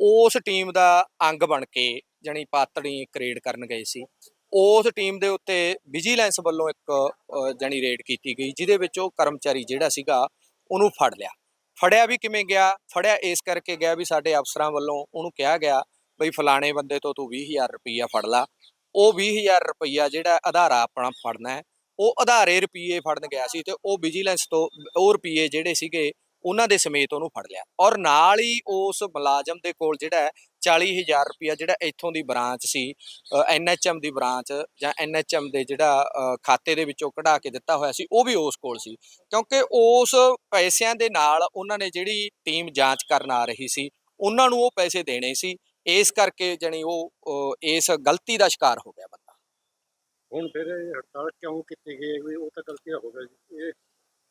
ਉਸ ਟੀਮ ਦਾ ਅੰਗ ਬਣ ਕੇ ਜਾਨੀ ਪਾਤੜੀ ਇੱਕ ਕਰਨ ਗਏ ਸੀ। ਉਸ ਟੀਮ ਦੇ ਉੱਤੇ ਵਿਜੀਲੈਂਸ ਵੱਲੋਂ ਇੱਕ ਅ, ਜਾਨੀ ਰੇਡ ਕੀਤੀ ਗਈ ਜਿਹਦੇ ਵਿੱਚ ਉਹ ਕਰਮਚਾਰੀ ਜਿਹੜਾ ਸੀਗਾ ਉਹਨੂੰ ਫੜ ਲਿਆ। ਫੜਿਆ ਵੀ ਕਿਵੇਂ ਗਿਆ? ਫੜਿਆ ਇਸ ਕਰਕੇ ਗਿਆ ਵੀ ਸਾਡੇ ਅਫਸਰਾਂ ਵੱਲੋਂ ਉਹਨੂੰ ਕਿਹਾ ਗਿਆ ਬਈ ਫਲਾਣੇ ਬੰਦੇ ਤੋਂ ਤੂੰ 20000 ਰੁਪਈਆ ਫੜ ਲਾ। ਉਹ 20000 ਰੁਪਈਆ ਜਿਹੜਾ ਆਧਾਰਾ ਆਪਣਾ ਫੜਨਾ ਹੈ ਉਹ ਆਧਾਰੇ ਰੁਪਈਏ ਫੜਨ ਗਿਆ ਸੀ ਤੇ ਉਹ ਵਿਜੀਲੈਂਸ ਤੋਂ ਉਹ ਰੁਪਈਏ ਜਿਹੜੇ ਸੀਗੇ ਉਹਨਾਂ ਦੇ ਸਮੇਤ ਉਹਨੂੰ ਫੜ ਲਿਆ। ਔਰ ਨਾਲ ਹੀ ਉਸ ਮੁਲਾਜ਼ਮ ਦੇ ਕੋਲ ਜਿਹੜਾ ਹੈ 40000 ਰੁਪਈਆ ਜਿਹੜਾ ਇੱਥੋਂ ਦੀ ਬ੍ਰਾਂਚ ਸੀ ਐਨਐਚਐਮ ਦੀ ਬ੍ਰਾਂਚ ਜਾਂ ਐਨਐਚਐਮ ਦੇ ਜਿਹੜਾ ਖਾਤੇ ਦੇ ਵਿੱਚੋਂ ਕਢਾ ਕੇ ਦਿੱਤਾ ਹੋਇਆ ਸੀ, ਉਹ ਵੀ ਉਸ ਕੋਲ ਸੀ। ਕਿਉਂਕਿ ਉਸ ਪੈਸਿਆਂ ਦੇ ਨਾਲ ਉਹਨਾਂ ਨੇ ਜਿਹੜੀ ਟੀਮ ਜਾਂਚ ਕਰਨ ਆ ਰਹੀ ਸੀ, ਉਹਨਾਂ ਨੂੰ ਉਹ ਪੈਸੇ ਦੇਣੇ ਸੀ। ਇਸ ਕਰਕੇ ਜਣੀ ਉਹ ਇਸ ਗਲਤੀ ਦਾ ਸ਼ਿਕਾਰ ਹੋ ਗਿਆ ਬੰਦਾ। ਹੁਣ ਫਿਰ ਇਹ ਹੜਤਾਲ ਕਿਉਂ ਕੀਤੀ ਗਈ? ਉਹ ਤਾਂ ਗਲਤੀ ਹੋ ਗਈ। ਇਹ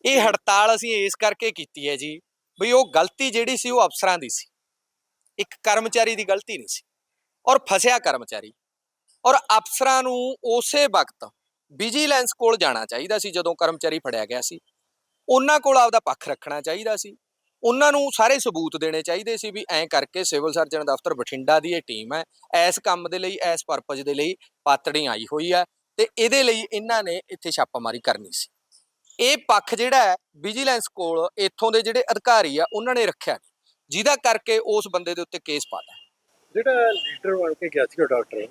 ਇਹ ਹੜਤਾਲ ਅਸੀਂ ਇਸ ਕਰਕੇ ਕੀਤੀ ਹੈ ਜੀ ਵੀ ਉਹ ਗਲਤੀ ਜਿਹੜੀ ਸੀ ਉਹ ਅਫਸਰਾਂ ਦੀ ਸੀ। ਇੱਕ ਕਰਮਚਾਰੀ ਦੀ ਗਲਤੀ ਨਹੀਂ ਸੀ ਔਰ ਫਸਿਆ ਕਰਮਚਾਰੀ। ਔਰ ਅਫਸਰਾਂ ਨੂੰ ਉਸੇ ਵਕਤ ਵਿਜੀਲੈਂਸ ਕੋਲ ਜਾਣਾ ਚਾਹੀਦਾ ਸੀ ਜਦੋਂ ਕਰਮਚਾਰੀ ਫੜਿਆ ਗਿਆ ਸੀ। ਉਹਨਾਂ ਕੋਲ ਆਪਦਾ ਪੱਖ ਰੱਖਣਾ ਚਾਹੀਦਾ ਸੀ। ਉਹਨਾਂ ਨੂੰ ਸਾਰੇ ਸਬੂਤ ਦੇਣੇ ਚਾਹੀਦੇ ਸੀ ਵੀ ਐਂ ਕਰਕੇ ਸਿਵਲ ਸਰਜਨ ਦਫ਼ਤਰ ਬਠਿੰਡਾ ਦੀ ਇਹ ਟੀਮ ਹੈ। ਇਸ ਕੰਮ ਦੇ ਲਈ, ਇਸ ਪਰਪਸ ਦੇ ਲਈ ਪਾਤੜੀ ਆਈ ਹੋਈ ਹੈ ਤੇ ਇਹਦੇ ਲਈ ਇਹਨਾਂ ਨੇ ਇੱਥੇ ਛਾਪਾਮਾਰੀ ਕਰਨੀ ਸੀ। ਇਹ ਪੱਖ ਜਿਹੜਾ ਵਿਜੀਲੈਂਸ ਕੋਲ ਇੱਥੋਂ ਦੇ ਜਿਹੜੇ ਅਧਿਕਾਰੀ ਆ ਉਹਨਾਂ ਨੇ ਰੱਖਿਆ ਜਿਹਦਾ ਕਰਕੇ ਉਸ ਬੰਦੇ ਦੇ ਉੱਤੇ ਕੇਸ ਪਾਤਾ। ਜਿਹੜਾ ਲੀਡਰ ਬਣ ਕੇ ਗਿਆ ਸੀ ਡਾਕਟਰ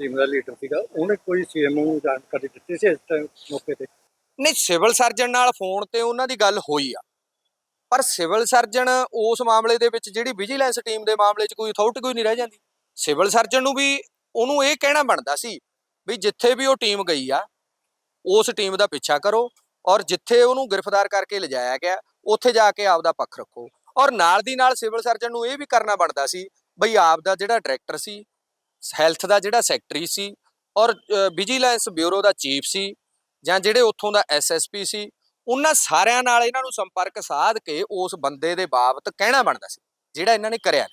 ਟੀਮ ਦਾ ਲੀਡਰ ਸੀਗਾ ਉਹਨੇ ਕੋਈ ਸੀਐਮ ਨੂੰ ਜਾਣਕਾਰੀ ਦਿੱਤੀ ਸੀ ਇਸ ਟਾਈਮ ਮੌਕੇ ਤੇ? ਨਹੀਂ ਸਿਵਲ ਸਰਜਨ ਨਾਲ ਫੋਨ ਤੇ ਉਹਨਾਂ ਦੀ ਗੱਲ ਹੋਈ ਆ। ਪਰ ਸਿਵਲ ਸਰਜਨ ਉਸ ਮਾਮਲੇ ਦੇ ਵਿੱਚ ਜਿਹੜੀ ਵਿਜੀਲੈਂਸ ਟੀਮ ਦੇ ਮਾਮਲੇ 'ਚ ਕੋਈ ਅਥਾਰਟੀ ਕੋਈ ਨਹੀਂ ਰਹਿ ਜਾਂਦੀ। ਸਿਵਲ ਸਰਜਨ ਨੂੰ ਵੀ ਉਹਨੂੰ ਇਹ ਕਹਿਣਾ ਬਣਦਾ ਸੀ ਵੀ ਜਿੱਥੇ ਵੀ ਉਹ ਟੀਮ ਗਈ ਆ ਉਸ ਟੀਮ ਦਾ ਪਿੱਛਾ ਕਰੋ। ਔਰ ਜਿੱਥੇ ਉਹਨੂੰ ਗ੍ਰਿਫਤਾਰ ਕਰਕੇ ਲਿਜਾਇਆ ਗਿਆ, ਉੱਥੇ ਜਾ ਕੇ ਆਪਦਾ ਪੱਖ ਰੱਖੋ। ਔਰ ਨਾਲ ਦੀ ਨਾਲ ਸਿਵਲ ਸਰਜਨ ਨੂੰ ਇਹ ਵੀ ਕਰਨਾ ਬਣਦਾ ਸੀ, ਬਈ ਆਪ ਦਾ ਜਿਹੜਾ ਡਾਇਰੈਕਟਰ ਸੀ, ਹੈਲਥ ਦਾ ਜਿਹੜਾ ਸੈਕਟਰੀ ਸੀ, ਔਰ ਵਿਜੀਲੈਂਸ ਬਿਊਰੋ ਦਾ ਚੀਫ ਸੀ, ਜਾਂ ਜਿਹੜੇ ਉੱਥੋਂ ਦਾ ਐਸਐਸਪੀ ਸੀ, ਉਹਨਾਂ ਸਾਰਿਆਂ ਨਾਲ ਇਹਨਾਂ ਨੂੰ ਸੰਪਰਕ ਸਾਧ ਕੇ ਉਸ ਬੰਦੇ ਦੇ ਬਾਬਤ ਕਹਿਣਾ ਬਣਦਾ ਸੀ, ਜਿਹੜਾ ਇਹਨਾਂ ਨੇ ਕਰਿਆ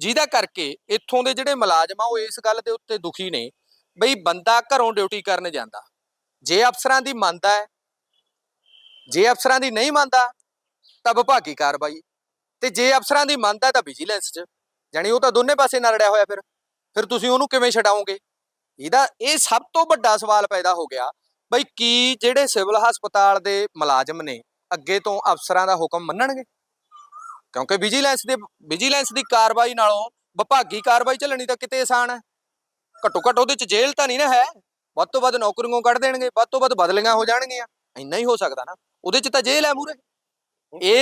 ਜਿਹਦਾ ਕਰਕੇ ਇੱਥੋਂ ਦੇ ਜਿਹੜੇ ਮੁਲਾਜ਼ਮ ਆ, ਉਹ ਇਸ ਗੱਲ ਦੇ ਉੱਤੇ ਦੁਖੀ ਨੇ, ਬਈ ਬੰਦਾ ਘਰੋਂ ਡਿਊਟੀ ਕਰਨ ਜਾਂਦਾ। ਜੇ ਅਫਸਰਾਂ ਦੀ ਮੰਨਦਾ ਹੈ ਜੇ ਅਫਸਰਾਂ ਦੀ ਨਹੀਂ ਮੰਨਦਾ, ਤਾਂ ਵਿਭਾਗੀ ਕਾਰਵਾਈ। ਤੇ ਜੇ ਅਫਸਰਾਂ ਦੀ ਮੰਨਦਾ ਤਾਂ ਵਿਜੀਲੈਂਸ 'ਚ। ਜਾਣੀ ਉਹ ਤਾਂ ਦੋਨੇ ਪਾਸੇ ਨਰੜਿਆ ਹੋਇਆ ਫਿਰ। ਫਿਰ ਤੁਸੀਂ ਉਹਨੂੰ ਕਿਵੇਂ ਛਡਾਓਗੇ? ਇਹਦਾ ਇਹ ਸਭ ਤੋਂ ਵੱਡਾ ਸਵਾਲ ਪੈਦਾ ਹੋ ਗਿਆ ਬਈ ਕੀ ਜਿਹੜੇ ਸਿਵਲ ਹਸਪਤਾਲ ਦੇ ਮੁਲਾਜ਼ਮ ਨੇ ਅੱਗੇ ਤੋਂ ਅਫਸਰਾਂ ਦਾ ਹੁਕਮ ਮੰਨਣਗੇ? ਕਿਉਂਕਿ ਵਿਜੀਲੈਂਸ ਦੇ ਵਿਜੀਲੈਂਸ ਦੀ ਕਾਰਵਾਈ ਨਾਲੋਂ ਵਿਭਾਗੀ ਕਾਰਵਾਈ ਚੱਲਣੀ ਤਾਂ ਕਿਤੇ ਆਸਾਨ ਹੈ। ਘੱਟੋ ਘੱਟ ਉਹਦੇ ਚ ਜੇਲ੍ਹ ਤਾਂ ਨਹੀਂ ਨਾ ਹੈ। ਵੱਧ ਤੋਂ ਵੱਧ ਨੌਕਰੀਆਂ ਕੱਢ ਦੇਣਗੇ, ਵੱਧ ਤੋਂ ਵੱਧ ਬਦਲੀਆਂ ਹੋ ਜਾਣਗੀਆਂ। ਇੰਨਾ ਹੀ ਹੋ ਸਕਦਾ ਨਾ। ਉਹਦੇ ਚ ਤਾਂ ਜੇਲ੍ਹ ਹੈ ਮੂਰੇ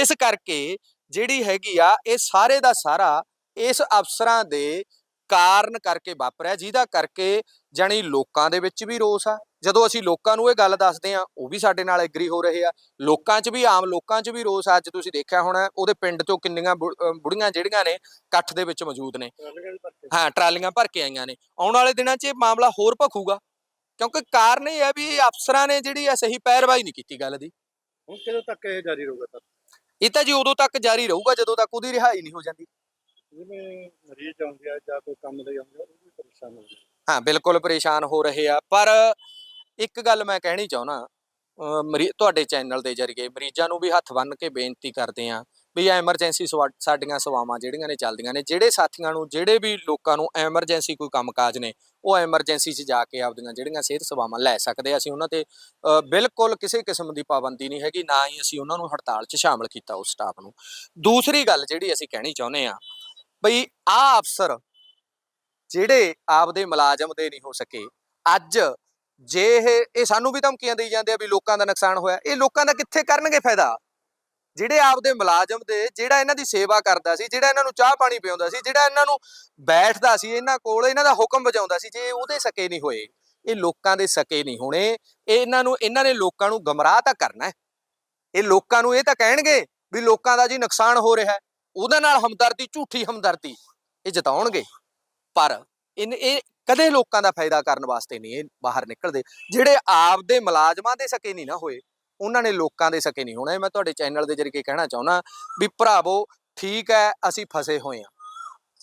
ਇਸ ਕਰਕੇ ਜਿਹੜੀ ਹੈਗੀ ਆ ਇਹ ਸਾਰੇ ਦਾ ਸਾਰਾ ਇਸ ਅਫਸਰਾਂ ਦੇ ਕਾਰਨ ਕਰਕੇ ਵਾਪਰਿਆ ਜਿਹਦਾ ਕਰਕੇ ਜਾਣੀ ਲੋਕਾਂ ਦੇ ਵਿੱਚ ਵੀ ਰੋਸ ਆ। ਜਦੋਂ ਅਸੀਂ ਲੋਕਾਂ ਨੂੰ ਇਹ ਗੱਲ ਦੱਸਦੇ ਆ ਉਹ ਵੀ ਸਾਡੇ ਨਾਲ ਐਗਰੀ ਹੋ ਰਹੇ ਆ। ਲੋਕਾਂ 'ਚ ਵੀ ਆਮ ਲੋਕਾਂ 'ਚ ਵੀ ਰੋਸ ਆ। ਅੱਜ ਤੁਸੀਂ ਦੇਖਿਆ ਹੋਣਾ ਉਹਦੇ ਪਿੰਡ 'ਚੋਂ ਕਿੰਨੀਆਂ ਬੁੜੀਆਂ ਜਿਹੜੀਆਂ ਨੇ ਇਕੱਠ ਦੇ ਵਿੱਚ ਮੌਜੂਦ ਨੇ। ਹਾਂ ਟਰਾਲੀਆਂ ਭਰ ਕੇ ਆਈਆਂ ਨੇ। ਆਉਣ ਵਾਲੇ ਦਿਨਾਂ 'ਚ ਇਹ ਮਾਮਲਾ ਹੋਰ ਭਖੂਗਾ। ਕਿਉਂਕਿ ਕਾਰਨ ਇਹ ਹੈ ਵੀ ਅਫਸਰਾਂ ਨੇ ਜਿਹੜੀ ਆ ਸਹੀ ਪੈਰਵਾਈ ਨਹੀਂ ਕੀਤੀ ਗੱਲ ਦੀ। ਹੁਣ ਕਿਦੋਂ ਤੱਕ ਇਹ ਜਾਰੀ ਰਹੂਗਾ ਸਰ? ਇਹ ਤਾਂ ਜੀ ਉਦੋਂ ਤੱਕ ਜਾਰੀ ਰਹੂਗਾ ਜਦੋਂ ਤੱਕ ਉਹਦੀ ਰਿਹਾਈ ਨਹੀਂ ਹੋ ਜਾਂਦੀ। ਜਿਵੇਂ ਮਰੀਜ਼ ਆਉਂਦੇ ਆ ਜਾਂ ਕੋਈ ਕੰਮ ਲਈ ਆਉਂਦੇ ਆ ਉਹ ਵੀ ਪਰੇਸ਼ਾਨ ਹੋ ਜਾਂਦੇ ਹਾਂ ਬਿਲਕੁਲ ਪਰੇਸ਼ਾਨ ਹੋ ਰਹੇ ਆ। ਪਰ ਇੱਕ ਗੱਲ ਮੈਂ ਕਹਿਣੀ ਚਾਹੁੰਦਾ ਤੁਹਾਡੇ ਚੈਨਲ ਦੇ ਜ਼ਰੀਏ ਮਰੀਜ਼ਾਂ ਨੂੰ ਵੀ ਹੱਥ ਬੰਨ੍ਹ ਕੇ ਬੇਨਤੀ ਕਰਦੇ ਆ ਵੀ ਐਮਰਜੈਂਸੀ ਸਾਡੀਆਂ ਸੇਵਾਵਾਂ ਜਿਹੜੀਆਂ ਨੇ ਚੱਲਦੀਆਂ ਨੇ ਜਿਹੜੇ ਸਾਥੀਆਂ ਨੂੰ ਜਿਹੜੇ ਵੀ ਲੋਕਾਂ ਨੂੰ ਐਮਰਜੈਂਸੀ ਕੋਈ ਕੰਮਕਾਜ ਨੇ ਉਹ ਐਮਰਜੈਂਸੀ 'ਚ ਜਾ ਕੇ ਆਪਦੀਆਂ ਜਿਹੜੀਆਂ ਸਿਹਤ ਸੇਵਾਵਾਂ ਲੈ ਸਕਦੇ ਆ। ਅਸੀਂ ਉਹਨਾਂ ਤੇ ਅ, ਬਿਲਕੁਲ ਕਿਸੇ ਕਿਸਮ ਦੀ ਪਾਬੰਦੀ ਨਹੀਂ ਹੈਗੀ ਨਾ ਹੀ ਅਸੀਂ ਉਹਨਾਂ ਨੂੰ ਹੜਤਾਲ 'ਚ ਸ਼ਾਮਲ ਕੀਤਾ ਉਸ ਸਟਾਫ ਨੂੰ। ਦੂਸਰੀ ਗੱਲ ਜਿਹੜੀ ਅਸੀਂ ਕਹਿਣੀ ਚਾਹੁੰਦੇ ਆ ਬਈ ਆ ਅਫਸਰ ਜਿਹੜੇ ਆਪਦੇ ਮੁਲਾਜ਼ਮ ਦੇ ਨਹੀਂ ਹੋ ਸਕੇ ਅੱਜ ਜੇ ਇਹ ਇਹ ਸਾਨੂੰ ਵੀ ਧਮਕੀਆਂ ਦੇਈ ਜਾਂਦੇ ਆ ਵੀ ਲੋਕਾਂ ਦਾ ਨੁਕਸਾਨ ਹੋਇਆ ਇਹ ਲੋਕਾਂ ਦਾ ਕਿੱਥੇ ਕਰਨਗੇ ਫਾਇਦਾ? ਜਿਹੜੇ ਆਪਦੇ ਮੁਲਾਜ਼ਮ ਦੇ, ਜਿਹੜਾ ਇਹਨਾਂ ਦੀ ਸੇਵਾ ਕਰਦਾ ਸੀ, ਜਿਹੜਾ ਇਹਨਾਂ ਨੂੰ ਚਾਹ ਪਾਣੀ ਪਿਆਉਂਦਾ ਸੀ, ਜਿਹੜਾ ਇਹਨਾਂ ਨੂੰ ਬੈਠਦਾ ਸੀ, ਇਹਨਾਂ ਕੋਲ ਇਹਨਾਂ ਦਾ ਹੁਕਮ ਵਜਾਉਂਦਾ ਸੀ ਜੇ ਉਹਦੇ ਸਕੇ ਨਹੀਂ ਹੋਏ, ਇਹ ਲੋਕਾਂ ਦੇ ਸਕੇ ਨਹੀਂ ਹੋਣੇ, ਇਹ ਇਹਨਾਂ ਨੂੰ, ਇਹਨਾਂ ਨੇ ਲੋਕਾਂ ਨੂੰ ਗਮਰਾਹ ਤਾਂ ਕਰਨਾ ਹੈ। ਇਹ ਲੋਕਾਂ ਨੂੰ ਇਹ ਤਾਂ ਕਹਿਣਗੇ ਵੀ ਲੋਕਾਂ ਦਾ ਜੀ ਨੁਕਸਾਨ ਹੋ ਰਿਹਾ ਹੈ, ਉਹਦੇ ਨਾਲ ਹਮਦਰਦੀ, ਝੂਠੀ ਹਮਦਰਦੀ ਇਹ ਜਤਾਉਣਗੇ। ਪਰ ਇਨ ਇਹ ਕਦੇ ਲੋਕਾਂ ਦਾ ਫਾਇਦਾ ਕਰਨ ਵਾਸਤੇ ਨਹੀਂ, ਇਹ ਬਾਹਰ ਨਿਕਲਦੇ। ਜਿਹੜੇ ਆਪਦੇ ਮੁਲਾਜ਼ਮਾਂ ਦੇ ਸਕੇ ਨਹੀਂ ਨਾ ਹੋਏ ਉਹਨਾਂ ਨੇ ਲੋਕਾਂ ਦੇ ਸਕੇ ਨਹੀਂ ਹੋਣਾ। ਮੈਂ ਤੁਹਾਡੇ ਚੈਨਲ ਦੇ ਜਰੀਏ ਕਹਿਣਾ ਚਾਹੁੰਦਾ ਵੀ ਭਰਾਵੋ, ਠੀਕ ਹੈ, ਅਸੀਂ ਫਸੇ ਹੋਏ ਹਾਂ।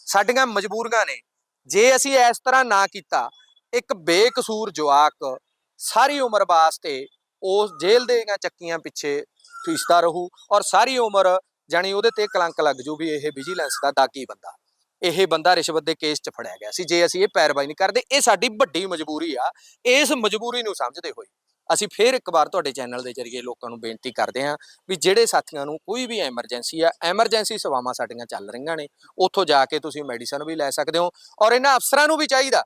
ਸਾਡੀਆਂ ਮਜਬੂਰੀਆਂ ਨੇ। ਜੇ ਅਸੀਂ ਇਸ ਤਰ੍ਹਾਂ ਨਾ ਕੀਤਾ, ਇੱਕ ਬੇਕਸੂਰ ਜਵਾਕ ਸਾਰੀ ਉਮਰ ਵਾਸਤੇ ਉਸ ਜੇਲ੍ਹ ਦੇ ਚੱਕੀਆਂ ਪਿੱਛੇ ਫੀਸਦਾ ਰਹੂ ਔਰ ਸਾਰੀ ਉਮਰ ਜਾਣੀ ਉਹਦੇ ਤੇ ਕਲੰਕ ਲੱਗ ਜੂ ਵੀ ਇਹ ਵਿਜੀਲੈਂਸ ਦਾ ਦਾਗੀ ਬੰਦਾ। ਇਹ ਬੰਦਾ ਰਿਸ਼ਵਤ ਦੇ ਕੇਸ 'ਚ ਫੜਿਆ ਗਿਆ ਸੀ। ਜੇ ਅਸੀਂ ਇਹ ਪੈਰਵਾਈ ਨਹੀਂ ਕਰਦੇ, ਇਹ ਸਾਡੀ ਵੱਡੀ ਮਜਬੂਰੀ ਆ। ਇਸ ਮਜਬੂਰੀ ਨੂੰ ਸਮਝਦੇ ਹੋਏ। ਅਸੀਂ ਫੇਰ ਇੱਕ ਵਾਰ ਤੁਹਾਡੇ ਚੈਨਲ ਦੇ ਜ਼ਰੀਏ ਲੋਕਾਂ ਨੂੰ ਬੇਨਤੀ ਕਰਦੇ ਹਾਂ ਵੀ ਜਿਹੜੇ ਸਾਥੀਆਂ ਨੂੰ ਕੋਈ ਵੀ ਐਮਰਜੈਂਸੀ ਆ ਐਮਰਜੈਂਸੀ ਸੇਵਾਵਾਂ ਸਾਡੀਆਂ ਚੱਲ ਰਹੀਆਂ ਨੇ ਉੱਥੋਂ ਜਾ ਕੇ ਤੁਸੀਂ ਮੈਡੀਸਨ ਵੀ ਲੈ ਸਕਦੇ ਹੋ ਔਰ ਇਹਨਾਂ ਅਫਸਰਾਂ ਨੂੰ ਵੀ ਚਾਹੀਦਾ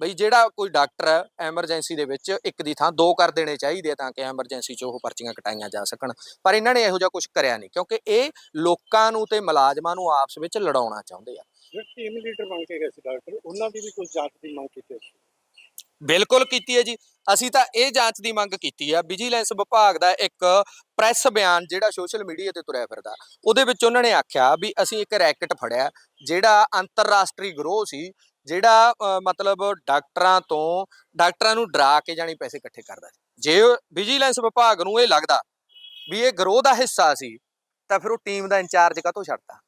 ਬਈ ਜਿਹੜਾ ਕੋਈ ਡਾਕਟਰ ਹੈ ਐਮਰਜੈਂਸੀ ਦੇ ਵਿੱਚ ਇੱਕ ਦੀ ਥਾਂ ਦੋ ਕਰ ਦੇਣੇ ਚਾਹੀਦੇ ਤਾਂ ਕਿ ਐਮਰਜੈਂਸੀ 'ਚ ਉਹ ਪਰਚੀਆਂ ਕਟਾਈਆਂ ਜਾ ਸਕਣ ਪਰ ਇਹਨਾਂ ਨੇ ਇਹੋ ਜਿਹਾ ਕੁਝ ਕਰਿਆ ਨਹੀਂ ਕਿਉਂਕਿ ਇਹ ਲੋਕਾਂ ਨੂੰ ਤੇ ਮੁਲਾਜ਼ਮਾਂ ਨੂੰ ਆਪਸ ਵਿੱਚ ਲੜਾਉਣਾ ਚਾਹੁੰਦੇ ਆ। ਜਿਹੜੇ ਟੀਮ ਲੀਡਰ ਬਣ ਕੇ ਗਏ ਸੀ ਡਾਕਟਰ ਉਹਨਾਂ ਦੀ ਵੀ ਕੋਈ ਜਾਂਚ ਦੀ ਮੰਗ ਕੀਤੀ ਸੀ? ਬਿਲਕੁਲ ਕੀਤੀ ਹੈ ਜੀ ਅਸੀਂ ਤਾਂ ਇਹ ਜਾਂਚ ਦੀ ਮੰਗ ਕੀਤੀ ਆ ਵਿਜੀਲੈਂਸ ਵਿਭਾਗ ਦਾ ਇੱਕ ਪ੍ਰੈਸ ਬਿਆਨ ਜਿਹੜਾ ਸੋਸ਼ਲ ਮੀਡੀਆ ਤੇ ਤੁਰਿਆ ਫਿਰਦਾ, ਉਹਦੇ ਵਿੱਚ ਉਹਨਾਂ ਨੇ ਆਖਿਆ ਵੀ ਅਸੀਂ ਇੱਕ ਰੈਕਟ ਫੜਿਆ, ਜਿਹੜਾ ਅੰਤਰਰਾਸ਼ਟਰੀ ਗਰੋਹ ਸੀ, ਜਿਹੜਾ ਮਤਲਬ ਡਾਕਟਰਾਂ ਤੋਂ, ਡਾਕਟਰਾਂ ਨੂੰ ਡਰਾ ਕੇ ਜਾਣੀ ਪੈਸੇ ਇਕੱਠੇ ਕਰਦਾ ਸੀ। ਜੇ ਵਿਜੀਲੈਂਸ ਵਿਭਾਗ ਨੂੰ ਇਹ ਲੱਗਦਾ ਵੀ ਇਹ ਗਰੋਹ ਦਾ ਹਿੱਸਾ ਸੀ, ਤਾਂ ਫਿਰ ਉਹ ਟੀਮ ਦਾ ਇੰਚਾਰਜ ਕਾਹਤੋਂ ਛੱਡਦਾ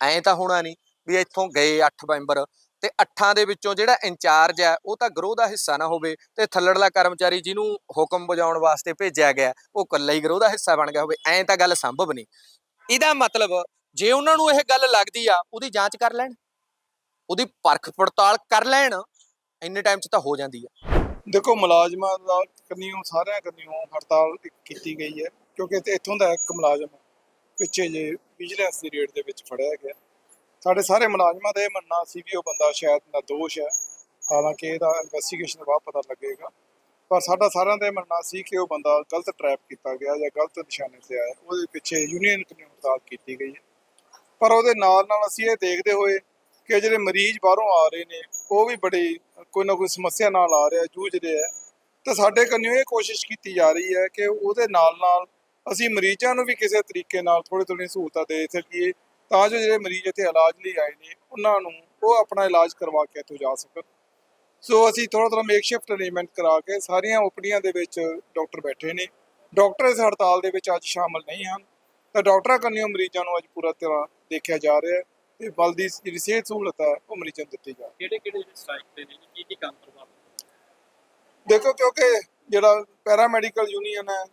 ਐਂ ਤਾਂ ਹੋਣਾ ਨਹੀਂ ਵੀ ਇੱਥੋਂ ਗਏ 8 ਮੈਂਬਰ ਤੇ ਅੱਠਾਂ ਦੇ ਵਿੱਚੋਂ ਜਿਹੜਾ ਇੰਚਾਰਜ ਹੈ, ਉਹ ਤਾਂ ਗਰੋਹ ਦਾ ਹਿੱਸਾ ਨਾ ਹੋਵੇ ਤੇ ਥੱਲੜਲਾ ਕਰਮਚਾਰੀ ਜਿਹਨੂੰ ਹੁਕਮ ਵਜਾਉਣ ਵਾਸਤੇ ਭੇਜਿਆ ਗਿਆ, ਉਹ ਇਕੱਲਾ ਹੀ ਗਰੋਹ ਦਾ ਹਿੱਸਾ ਬਣ ਗਿਆ ਹੋਵੇ, ਐਂ ਤਾਂ ਗੱਲ ਸੰਭਵ ਨਹੀਂ। ਇਹਦਾ ਮਤਲਬ ਜੇ ਉਹਨਾਂ ਨੂੰ ਇਹ ਗੱਲ ਲੱਗਦੀ ਆ, ਉਹਦੀ ਜਾਂਚ ਕਰ ਲੈਣ, ਉਹਦੀ ਪਰਖ ਪੜਤਾਲ ਕਰ ਲੈਣ, ਇੰਨੇ ਟਾਈਮ 'ਚ ਤਾਂ ਹੋ ਜਾਂਦੀ ਆ। ਦੇਖੋ, ਮੁਲਾਜ਼ਮਾਂ ਦਾ ਕੰਨੀਓ ਸਾਰਿਆਂ ਕੰਨੀਓ ਹੜਤਾਲ ਕੀਤੀ ਗਈ ਹੈ, ਕਿਉਂਕਿ ਇੱਥੋਂ ਦਾ ਇੱਕ ਮੁਲਾਜ਼ਮ ਪਿੱਛੇ ਜੇ ਵਿਜੀਲੈਂਸ ਦੀ ਰੇਡ ਦੇ ਵਿੱਚ ਫੜਿਆ ਗਿਆ। ਸਾਡੇ ਸਾਰੇ ਮੁਲਾਜ਼ਮਾਂ ਦਾ ਇਹ ਮੰਨਣਾ ਸੀ ਵੀ ਉਹ ਬੰਦਾ ਸ਼ਾਇਦ ਨਿਰਦੋਸ਼ ਹੈ। ਹਾਲਾਂਕਿ ਇਹਦਾ ਇਨਵੈਸਟੀਗੇਸ਼ਨ ਤੋਂ ਬਾਅਦ ਪਤਾ ਲੱਗੇਗਾ। ਪਰ ਸਾਡਾ ਸਾਰਿਆਂ ਦਾ ਇਹ ਮੰਨਣਾ ਸੀ ਕਿ ਉਹ ਬੰਦਾ ਗਲਤ ਟਰੈਪ ਕੀਤਾ ਗਿਆ ਜਾਂ ਗਲਤ ਨਿਸ਼ਾਨੇ ਤੇ ਆਇਆ। ਉਹਦੇ ਪਿੱਛੇ ਯੂਨੀਅਨ ਕੰਨੀਓ ਹੜਤਾਲ ਕੀਤੀ ਗਈ ਹੈ। ਪਰ ਉਹਦੇ ਨਾਲ ਨਾਲ ਅਸੀਂ ਇਹ ਦੇਖਦੇ ਹੋਏ ਕਿ ਜਿਹੜੇ ਮਰੀਜ਼ ਬਾਹਰੋਂ ਆ ਰਹੇ ਨੇ, ਉਹ ਵੀ ਬੜੀ ਕੋਈ ਨਾ ਕੋਈ ਸਮੱਸਿਆ ਨਾਲ ਆ ਰਿਹਾ, ਜੂਝ ਰਿਹਾ ਤੇ ਸਾਡੇ ਕੰਨਿਓ ਇਹ ਕੋਸ਼ਿਸ਼ ਕੀਤੀ ਜਾ ਰਹੀ ਹੈ ਕਿ ਉਹਦੇ ਨਾਲ ਨਾਲ ਅਸੀਂ ਮਰੀਜ਼ਾਂ ਨੂੰ ਵੀ ਕਿਸੇ ਤਰੀਕੇ ਨਾਲ ਥੋੜੀ ਥੋੜੀ ਸਹੂਲਤਾਂ ਦੇ ਸਕੀਏ ਤਾਂ ਜੋ ਜਿਹੜੇ ਮਰੀਜ਼ ਇੱਥੇ ਇਲਾਜ ਲਈ ਆਏ ਨੇ ਉਹਨਾਂ ਨੂੰ ਉਹ ਆਪਣਾ ਇਲਾਜ ਕਰਵਾ ਕੇ ਇੱਥੋਂ ਜਾ ਸਕਣ। ਸੋ ਅਸੀਂ ਥੋੜਾ ਥੋੜਾ ਮੇਕਸ਼ਿਫਟ ਅਰੇਂਜਮੈਂਟ ਕਰਾ ਕੇ ਸਾਰੀਆਂ ਓਪੀਡੀਆਂ ਦੇ ਵਿੱਚ ਡਾਕਟਰ ਬੈਠੇ ਨੇ। ਡਾਕਟਰ ਇਸ ਹੜਤਾਲ ਦੇ ਵਿੱਚ ਅੱਜ ਸ਼ਾਮਲ ਨਹੀਂ ਹਨ। ਤਾਂ ਡਾਕਟਰਾਂ ਕੰਨਿਓ ਮਰੀਜ਼ਾਂ ਨੂੰ ਅੱਜ ਪੂਰਾ ਤਰ੍ਹਾਂ ਦੇਖਿਆ ਜਾ ਰਿਹਾ ਹੈ ਤੇ ਬਲ ਦੀ ਜਿਹੜੀ ਸਿਹਤ ਸਹੂਲਤ ਹੈ ਉਹ ਮਰੀਜ਼ਾਂ ਨੂੰ ਦਿੱਤੀ ਜਾ ਰਹੀ ਕਿਹੜੇ ਕਿਹੜੇ ਸਟ੍ਰਾਈਕ ਤੇ ਨੇ? ਕੀ ਕੀ ਕੰਮ ਪ੍ਰਭਾਵਿਤ ਦੇਖੋ ਕਿਉਂਕਿ ਜਿਹੜਾ ਪੈਰਾਮੈਡੀਕਲ ਯੂਨੀਅਨ ਹੈ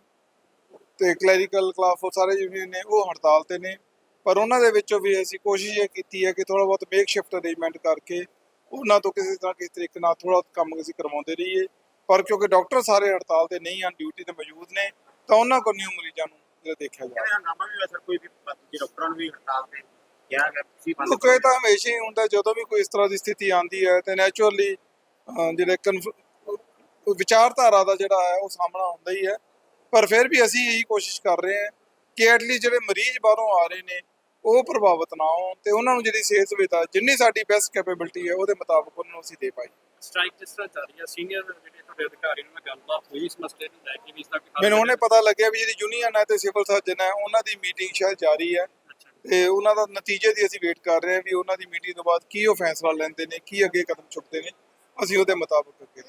ਤੇ ਕਲੈਰੀਕਲ ਕਲਾਸ ਉਹ ਸਾਰੇ ਯੂਨੀਅਨ ਨੇ ਉਹ ਹੜਤਾਲ ਤੇ ਨੇ। ਪਰ ਉਹਨਾਂ ਦੇ ਵਿੱਚੋਂ ਵੀ ਅਸੀਂ ਕੋਸ਼ਿਸ਼ ਇਹ ਕੀਤੀ ਹੈ ਕਿ ਥੋੜਾ ਬਹੁਤ ਮੇਕ ਸ਼ਿਫਟ ਅਰੇਂਜਮੈਂਟ ਕਰਕੇ ਉਹਨਾਂ ਤੋਂ ਕਿਸੇ ਤਰ੍ਹਾਂ ਕਿਸੇ ਤਰੀਕੇ ਨਾਲ ਥੋੜਾ ਕੰਮ ਅਸੀਂ ਕਰਵਾਉਂਦੇ ਰਹੀਏ। ਪਰ ਕਿਉਂਕਿ ਡਾਕਟਰ ਸਾਰੇ ਹੜਤਾਲ ਤੇ ਨਹੀਂ ਹਨ ਡਿਊਟੀ ਤੇ ਮੌਜੂਦ ਨੇ ਤਾਂ ਉਹਨਾਂ ਕੋਲ ਨਿਊ ਮਰੀਜ਼ਾਂ ਨੂੰ ਜਿਹੜਾ ਦੇਖਿਆ ਜਾ ਕਿਵੇਂ ਹੰਗਾਮਾ ਵੀ ਹੋਇਆ ਸਰ ਕੋਈ ਵੀ ਭਰਤੀ ਡਾਕਟਰਾਂ ਨੂੰ ਵੀ ਹੜਤਾਲ ਤੇ ਕਿਹਾ ਗਿਆ ਤੁਸੀਂ ਬੰਦ ਇਹ ਤਾਂ ਹਮੇਸ਼ਾ ਹੀ ਹੁੰਦਾ ਜਦੋਂ ਵੀ ਕੋਈ ਇਸ ਤਰ੍ਹਾਂ ਦੀ ਸਥਿਤੀ ਆਉਂਦੀ ਹੈ ਤੇ ਨੇਚਰਲੀ ਜਿਹੜੇ ਵਿਚਾਰਧਾਰਾ ਦਾ ਜਿਹੜਾ ਹੈ ਉਹ ਸਾਹਮਣਾ ਹੁੰਦਾ ਹੀ ਹੈ। ਪਰ ਫਿਰ ਵੀ ਅਸੀਂ ਇਹੀ ਕੋਸ਼ਿਸ਼ ਕਰ ਰਹੇ ਹਾਂ ਕਿ ਐਟਲੀ ਜਿਹੜੇ ਮਰੀਜ਼ ਬਾਹਰੋਂ ਆ ਰਹੇ ਨੇ ਉਹ ਪ੍ਰਭਾਵਿਤ ਨਾ ਹੋਣ ਤੇ ਉਹਨਾਂ ਨੂੰ ਜਿਹੜੀ ਸਿਹਤ ਸੁਵਿਧਾ ਜਿੰਨੀ ਸਾਡੀ ਬੈਸਟ ਕੈਪੇਬਿਲਿਟੀ ਹੈ ਉਹਦੇ ਮੁਤਾਬਕ ਉਹਨਾਂ ਨੂੰ ਅਸੀਂ ਦੇ ਪਾਈਏ। ਸਟ੍ਰਾਈਕ ਜਿਸ ਤਰ੍ਹਾਂ ਚੱਲ ਰਹੀ ਹੈ? ਸੀਨੀਅਰ ਜਿਹੜੇ ਤੁਹਾਡੇ ਅਧਿਕਾਰੀ ਨਾਲ ਗੱਲਬਾਤ ਹੋਈ ਇਸ ਮਸਲੇ ਨੂੰ ਲੈ ਕੇ ਵੀ ਇਸ ਦਾ ਮੈਨੂੰ ਉਹਨੇ ਪਤਾ ਲੱਗਿਆ ਵੀ ਜਿਹੜੀ ਯੂਨੀਅਨ ਹੈ ਤੇ ਸਿਵਲ ਸਰਜਨ ਹੈ ਉਹਨਾਂ ਦੀ ਮੀਟਿੰਗ ਸ਼ਾਇਦ ਜਾਰੀ ਹੈ। ਤੇ ਉਹਨਾਂ ਦਾ ਨਤੀਜੇ ਦੀ ਅਸੀਂ ਵੇਟ ਕਰ ਰਹੇ ਹਾਂ ਵੀ ਉਹਨਾਂ ਦੀ ਮੀਟਿੰਗ ਤੋਂ ਬਾਅਦ ਕੀ ਉਹ ਫੈਸਲਾ ਲੈਂਦੇ ਨੇ ਕੀ ਅੱਗੇ ਕਦਮ ਚੁੱਕਦੇ ਨੇ ਅਸੀਂ ਉਹਦੇ ਮੁਤਾਬਕ ਅੱਗੇ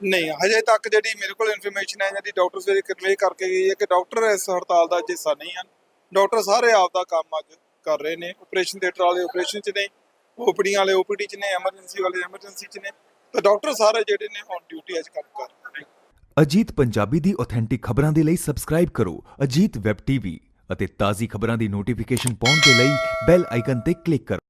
ਨਹੀਂ, ਹਜੇ ਤੱਕ ਜਿਹੜੀ ਮੇਰੇ ਕੋਲ ਇਨਫੋਰਮੇਸ਼ਨ ਹੈ, ਜਿਹੜੀ ਡਾਕਟਰ ਸਵੇਰੇ ਕਨਵੇ ਕਰਕੇ ਗਈ ਹੈ ਕਿ ਡਾਕਟਰ ਇਸ ਹੜਤਾਲ ਦਾ ਹਿੱਸਾ ਨਹੀਂ ਹਨ। ਡਾਕਟਰ ਸਾਰੇ ਆਪ ਦਾ ਕੰਮ ਅੱਜ ਕਰ ਰਹੇ ਨੇ। ਆਪਰੇਸ਼ਨ ਥੀਏਟਰ ਵਾਲੇ ਆਪਰੇਸ਼ਨ 'ਚ ਨੇ, ਓਪੀਡੀ ਵਾਲੇ ਓਪੀਡੀ 'ਚ ਨੇ ਐਮਰਜੈਂਸੀ ਵਾਲੇ ਐਮਰਜੈਂਸੀ 'ਚ ਨੇ। ਤੇ ਡਾਕਟਰ ਸਾਰੇ ਜਿਹੜੇ ਨੇ ਔਨ ਡਿਊਟੀ ਅੱਜ ਕੰਮ ਕਰ ਰਹੇ ਨੇ। ਅਜੀਤ ਪੰਜਾਬੀ ਦੀ ਆਥੈਂਟਿਕ ਖਬਰਾਂ ਦੇ ਲਈ ਸਬਸਕ੍ਰਾਈਬ ਕਰੋ ਅਜੀਤ ਵੈਬ ਟੀਵੀ ਅਤੇ ਤਾਜ਼ੀ ਖਬਰਾਂ ਦੀ ਨੋਟੀਫਿਕੇਸ਼ਨ ਪਾਉਣ ਦੇ ਲਈ ਬੈਲ ਆਈਕਨ ਤੇ ਕਲਿੱਕ ਕਰੋ।